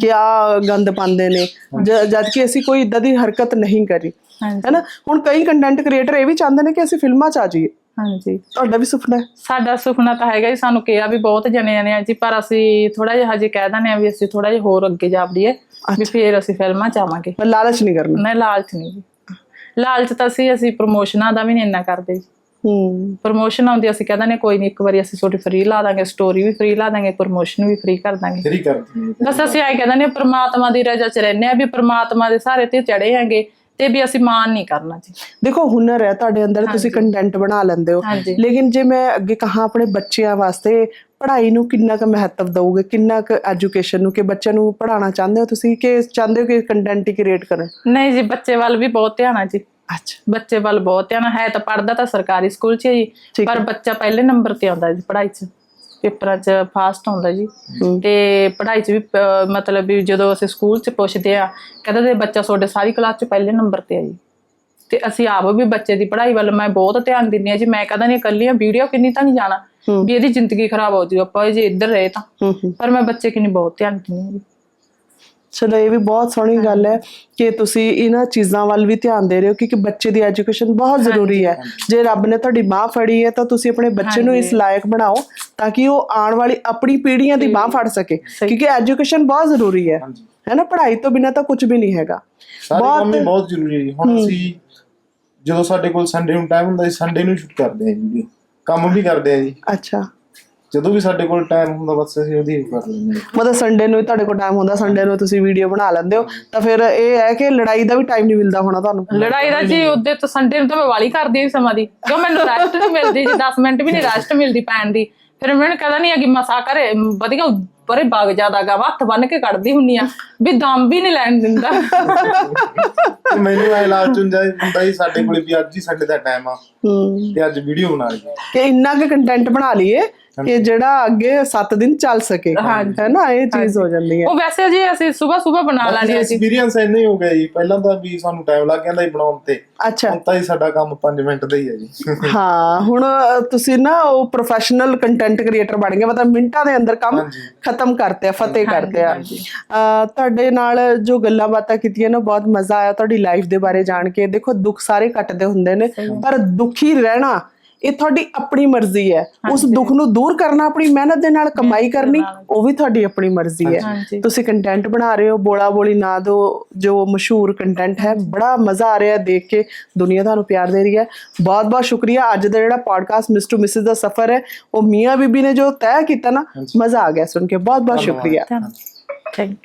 ਕਿ ਆ ਗੰਦ ਪਾਉਂਦੇ ਨੇ। ਜ- ਜਦ ਕਿ ਅਸੀਂ ਕੋਈ ਇਦਾਂ ਦੀ ਹਰਕਤ ਨਹੀਂ ਕਰੀ। ਹਾਂਜੀ। ਹੈਨਾ? ਹੁਣ ਕਈ ਕੰਟੈਂਟ ਕ੍ਰੀਏਟਰ ਇਹ ਵੀ ਚਾਹੁੰਦੇ ਨੇ ਕਿ ਅਸੀਂ ਫਿਲਮਾਂ 'ਚ ਆ ਜਾਈਏ। ਹਾਂਜੀ। ਤੁਹਾਡਾ ਵੀ ਸੁਪਨਾ ਹੈ? ਸਾਡਾ ਸੁਪਨਾ ਤਾਂ ਹੈਗਾ ਜੀ ਸਾਨੂੰ ਕਿਹਾ ਵੀ ਬਹੁਤ ਜਣੇ ਜਣੇ ਆ ਜੀ ਪਰ ਅਸੀਂ ਥੋੜਾ ਜਿਹਾ ਹਜੇ ਕਹਿ ਦਿੰਦੇ ਆ ਵੀ ਅਸੀਂ ਥੋੜਾ ਜਿਹਾ ਹੋਰ ਅੱਗੇ ਜਾ ਵੜੀਏ ਵੀ ਫੇਰ ਅਸੀਂ ਫਿਲਮਾਂ ਚ ਆਵਾਂਗੇ। ਪਰ ਲਾਲਚ ਨਹੀਂ ਕਰਨਾ। ਮੈਂ ਲਾਲਚ ਨਹੀਂ ਜੀ। ਲਾਲਚ ਤਾਂ ਅਸੀਂ ਅਸੀਂ ਪ੍ਰਮੋਸ਼ਨਾਂ ਦਾ ਵੀ ਨਹੀਂ ਇੰਨਾ ਕਰਦੇ ਜੀ। ਹੂੰ। ਪ੍ਰਮੋਸ਼ਨ ਆਉਂਦੀ ਅਸੀਂ ਕਹਿੰਦੇ ਨੇ ਕੋਈ ਨਹੀਂ ਇੱਕ ਵਾਰੀ ਅਸੀਂ ਤੁਹਾਡੀ ਫ੍ਰੀ ਲਾ ਦਾਂਗੇ ਸਟੋਰੀ ਵੀ ਫ੍ਰੀ ਲਾ ਦਾਂਗੇ ਪ੍ਰਮੋਸ਼ਨ ਵੀ ਫ੍ਰੀ ਕਰ ਦਾਂਗੇ। ਫਰੀ ਕਰਦੀ ਹੈ ਬਸ ਅਸੀਂ ਆਏ ਕਹਿੰਦੇ ਨੇ ਪ੍ਰਮਾਤਮਾ ਦੀ ਰਜ਼ਾ ਚ ਰਹਿੰਦੇ ਆ ਵੀ ਪ੍ਰਮਾਤਮਾ ਦੇ ਸਾਰੇ ਤੇ ਚੜੇ ਹੈਗੇ ਤੇ ਵੀ ਅਸੀਂ ਮਾਨ ਨਹੀਂ ਕਰਨਾ ਜੀ। ਦੇਖੋ ਹੁਨਰ ਹੈ ਤੁਹਾਡੇ ਅੰਦਰ ਤੁਸੀਂ ਕੰਟੈਂਟ ਬਣਾ ਲੈਂਦੇ ਹੋ। ਹਾਂਜੀ। ਲੇਕਿਨ ਜੇ ਮੈਂ ਅੱਗੇ ਕਹਾ ਆਪਣੇ ਬੱਚਿਆਂ ਵਾਸਤੇ ਪੜ੍ਹਾਈ ਨੂੰ ਕਿੰਨਾ ਕੁ ਮਹੱਤਵ ਦਓਗੇ ਕਿੰਨਾ ਕੁ ਐਜੂਕੇਸ਼ਨ ਨੂੰ ਕਿ ਬੱਚਿਆਂ ਨੂੰ ਪੜ੍ਹਾਉਣਾ ਚਾਹੁੰਦੇ ਹੋ ਤੁਸੀਂ ਕਿ ਚਾਹੁੰਦੇ ਹੋ ਕਿ ਕੰਟੈਂਟ ਹੀ ਕ੍ਰੀਏਟ ਕਰਨ? ਨਹੀਂ ਜੀ ਬੱਚੇ ਵੱਲ ਵੀ ਬਹੁਤ ਧਿਆਨ ਆ ਜੀ। ਅੱਛਾ। ਬੱਚੇ ਵੱਲ ਬਹੁਤ ਧਿਆਨ ਹੈ ਤਾਂ ਪੜਦਾ ਤਾਂ ਸਰਕਾਰੀ ਸਕੂਲ 'ਚ ਹੈ ਜੀ ਠੀਕ ਪਰ ਬੱਚਾ ਪਹਿਲੇ ਨੰਬਰ ਤੇ ਆਉਂਦਾ ਜੀ ਪੜ੍ਹਾਈ 'ਚ ਪੇਪਰਾਂ 'ਚ ਫਾਸਟ ਆਉਂਦਾ ਜੀ। ਤੇ ਪੜ੍ਹਾਈ 'ਚ ਵੀ ਅਹ, ਮਤਲਬ ਵੀ ਜਦੋਂ ਅਸੀਂ ਸਕੂਲ 'ਚ ਪੁੱਛਦੇ ਆ ਕਹਿੰਦੇ ਤੇ ਬੱਚਾ ਤੁਹਾਡੇ ਸਾਰੀ ਕਲਾਸ 'ਚ ਪਹਿਲੇ ਨੰਬਰ ਤੇ ਆ ਜੀ। ਤੇ ਅਸੀਂ ਆਪ ਵੀ ਬੱਚੇ ਦੀ ਪੜ੍ਹਾਈ ਵੱਲ ਮੈਂ ਬਹੁਤ ਧਿਆਨ ਦਿੰਦੀ ਆ ਜੀ ਮੈਂ ਕਹਦਾ ਨਹੀਂ ਇਕੱਲੀ ਆ ਵੀਡੀਓ ਕਿੰਨੀ ਤਾਂ ਨਹੀਂ ਜਾਣਾ ਵੀ ਇਹਦੀ ਜ਼ਿੰਦਗੀ ਖਰਾਬ ਹੋ ਜੂ ਆਪਾਂ ਜੇ ਇੱਧਰ ਰਹੇ ਤਾਂ। ਹੂੰ ਹੂੰ। ਪਰ ਮੈਂ ਬੱਚੇ ਕਿੰਨੀ ਬਹੁਤ ਧਿਆਨ ਦਿੰਦੀ ਆ ਜੀ। ਚਲੋ ਇਹ ਵੀ ਬਹੁਤ ਸੋਹਣੀ ਗੱਲ ਹੈ ਕਿ ਤੁਸੀਂ ਇਹਨਾਂ ਚੀਜ਼ਾਂ ਵੱਲ ਵੀ ਧਿਆਨ ਦੇ ਰਹੇ ਹੋ ਕਿਉਂਕਿ ਬੱਚੇ ਦੀ ਐਜੂਕੇਸ਼ਨ ਬਹੁਤ ਜ਼ਰੂਰੀ ਹੈ। ਜੇ ਰੱਬ ਨੇ ਤੁਹਾਡੀ ਬਾਹ ਫੜੀ ਹੈ ਤਾਂ ਤੁਸੀਂ ਆਪਣੇ ਬੱਚੇ ਨੂੰ ਇਸ ਲਾਇਕ ਬਣਾਓ ਤਾਂ ਕਿ ਉਹ ਆਉਣ ਵਾਲੀ ਆਪਣੀ ਪੀੜ੍ਹੀਆਂ ਦੀ ਬਾਹ ਫੜ ਸਕੇ ਕਿਉਂਕਿ ਐਜੂਕੇਸ਼ਨ ਬਹੁਤ ਜ਼ਰੂਰੀ ਹੈ। ਹੈ ਨਾ? ਪੜ੍ਹਾਈ ਤੋਂ ਬਿਨਾਂ ਤਾਂ ਕੁਝ ਵੀ ਨਹੀਂ ਹੈਗਾ। ਹੀ ਬਹੁਤ ਜ਼ਰੂਰੀ ਹੈ। ਜੀ। ਹੁਣ ਅਸੀਂ ਜਦੋਂ ਸਾਡੇ ਕੋਲ ਸੰਡੇ ਨੂੰ ਟਾਈਮ ਹੁੰਦਾ ਸੀ ਸੰਡੇ ਨੂੰ ਸ਼ੂਟ ਕਰਦੇ ਆ ਵੀਡੀਓ ਕੰਮ ਵੀ ਕਰਦੇ ਆ ਜੀ। ਅੱਛਾ। ਜਦੋਂ ਵੀ ਸਾਡੇ ਕੋਲ ਟਾਈਮ ਹੁੰਦਾ ਬਸ ਅਸੀਂ ਉਹਦੀ ਕਰ ਲੈਂਦੇ ਹਾਂ। ਮਤਲਬ ਸੰਡੇ ਨੂੰ ਹੀ ਤੁਹਾਡੇ ਕੋਲ ਟਾਈਮ ਹੁੰਦਾ ਸੰਡੇ ਨੂੰ ਤੁਸੀਂ ਵੀਡੀਓ ਬਣਾ ਲੈਂਦੇ ਹੋ ਤਾਂ ਫਿਰ ਇਹ ਹੈ ਕਿ ਲੜਾਈ ਦਾ ਵੀ ਟਾਈਮ ਨਹੀਂ ਮਿਲਦਾ ਹੋਣਾ ਤੁਹਾਨੂੰ। ਲੜਾਈ ਦਾ ਜੀ ਉਹਦੇ ਤੋਂ ਸੰਡੇ ਨੂੰ ਤਾਂ ਮੈਂ ਵਾਲੀ ਕਰਦੀ ਹਾਂ ਸਮਾਂ ਦੀ। ਕਿਉਂ ਮੈਨੂੰ ਰੈਸਟ ਨਹੀਂ ਮਿਲਦੀ ਜੀ 10 ਮਿੰਟ ਵੀ ਨਹੀਂ ਰੈਸਟ ਮਿਲਦੀ ਪੈਣ ਦੀ ਫਿਰ ਮੈਨੂੰ ਕਹਦਾ ਨਹੀਂ ਹੈਗੀ ਮਸਾ ਕਰੇ ਵਧੀਆ ਪਰੇ ਬਾਗ ਜ਼ਿਆਦਾ ਗਾ ਹੱਥ ਬੰਨ ਕੇ ਕੱਢਦੀ ਹੁੰਨੀ ਆ ਵੀ ਦਮ ਵੀ ਨਹੀਂ ਲੈਣ ਦਿੰਦਾ। ਤੇ ਮੈਨੂੰ ਐ ਲਾਲਚ ਹੁੰਦਾ ਹੁੰਦਾ ਸੀ ਸਾਡੇ ਕੋਲੇ ਵੀ ਅੱਜ ਹੀ ਸੰਡੇ ਦਾ ਟਾਈਮ ਆ ਹੂੰ। ਤੇ ਅੱਜ ਵੀਡੀਓ ਬਣਾ ਲਈਏ ਕਿ ਇੰਨਾ ਕੁ ਕੰਟੈਂਟ ਬਣਾ ਲਈਏ ਕਿ ਜਿਹੜਾ ਅੱਗੇ 7 ਦਿਨ ਚੱਲ ਸਕੇ ਹੈ ਨਾ ਇਹ ਚੀਜ਼ ਹੋ ਜਾਂਦੀ ਹੈ। ਉਹ ਵੈਸੇ ਜੀ ਅਸੀਂ ਸਵੇਰ ਸਵੇਰ ਬਣਾ ਜੀ। ਐਕਸਪੀਰੀਅੰਸ ਇੰਨਾ ਹੀ ਹੋ ਗਿਆ ਜੀ। ਪਹਿਲਾਂ ਤਾਂ ਵੀ ਸਾਨੂੰ ਟਾਈਮ ਲੱਗ ਜਾਂਦਾ ਸੀ ਬਣਾਉਣ ਤੇ। ਅੱਛਾ। ਹੁਣ ਤਾਂ ਹੀ ਸਾਡਾ ਕੰਮ 5 ਮਿੰਟ ਦਾ ਹੀ ਹੈ ਜੀ। ਹਾਂ ਹੁਣ ਤੁਸੀਂ ਨਾ ਉਹ ਪ੍ਰੋਫੈਸ਼ਨਲ ਕੰਟੈਂਟ ਕ੍ਰੀਏਟਰ ਬਣ ਗਏ ਮਤਲਬ ਮਿੰਟਾਂ ਦੇ ਅੰਦਰ ਕੰਮ ਖਤਮ ਕਰਤੇ ਆ ਫਤਿਹ ਕਰਤੇ ਆ। ਤੁਹਾਡੇ ਨਾਲ ਜੋ ਗੱਲਾਂ ਬਾਤਾਂ ਕੀਤੀਆਂ ਨਾ ਬਹੁਤ ਮਜ਼ਾ ਆਇਆ ਤੁਹਾਡੀ ਲਾਈਫ ਦੇ ਬਾਰੇ ਜਾਣ ਕੇ। ਦੇਖੋ ਦੁੱਖ ਸਾਰੇ ਕੱਟਦੇ ਹੁੰਦੇ ਨੇ ਪਰ ਦੁਖੀ ਰਹਿਣਾ ਇਹ ਤੁਹਾਡੀ ਆਪਣੀ ਮਰਜ਼ੀ ਹੈ। ਉਸ ਦੁੱਖ ਨੂੰ ਦੂਰ ਕਰਨਾ ਆਪਣੀ ਮਿਹਨਤ ਦੇ ਨਾਲ ਕਮਾਈ ਕਰਨੀ ਉਹ ਵੀ ਤੁਹਾਡੀ ਆਪਣੀ ਮਰਜ਼ੀ ਹੈ। ਤੁਸੀਂ ਕੰਟੈਂਟ ਬਣਾ ਰਹੇ ਹੋ ਬੋਲਾ ਬੋਲੀ ਨਾ ਦੋ ਜੋ ਮਸ਼ਹੂਰ ਕੰਟੈਂਟ ਹੈ ਬੜਾ ਮਜ਼ਾ ਆ ਰਿਹਾ ਦੇਖ ਕੇ। ਦੁਨੀਆ ਤੁਹਾਨੂੰ ਪਿਆਰ ਦੇ ਰਹੀ ਹੈ। ਬਹੁਤ ਬਹੁਤ ਸ਼ੁਕਰੀਆ। ਅੱਜ ਦਾ ਜਿਹੜਾ ਪੋਡਕਾਸਟ ਮਿਸਟਰ ਮਿਸਿਸ ਦਾ ਸਫ਼ਰ ਹੈ ਉਹ ਮੀਆਂ ਬੀਬੀ ਨੇ ਜੋ ਤੈਅ ਕੀਤਾ ਨਾ ਮਜ਼ਾ ਆ ਗਿਆ ਸੁਣ ਕੇ। ਬਹੁਤ ਬਹੁਤ ਸ਼ੁਕਰੀਆ। ਥੈਂਕ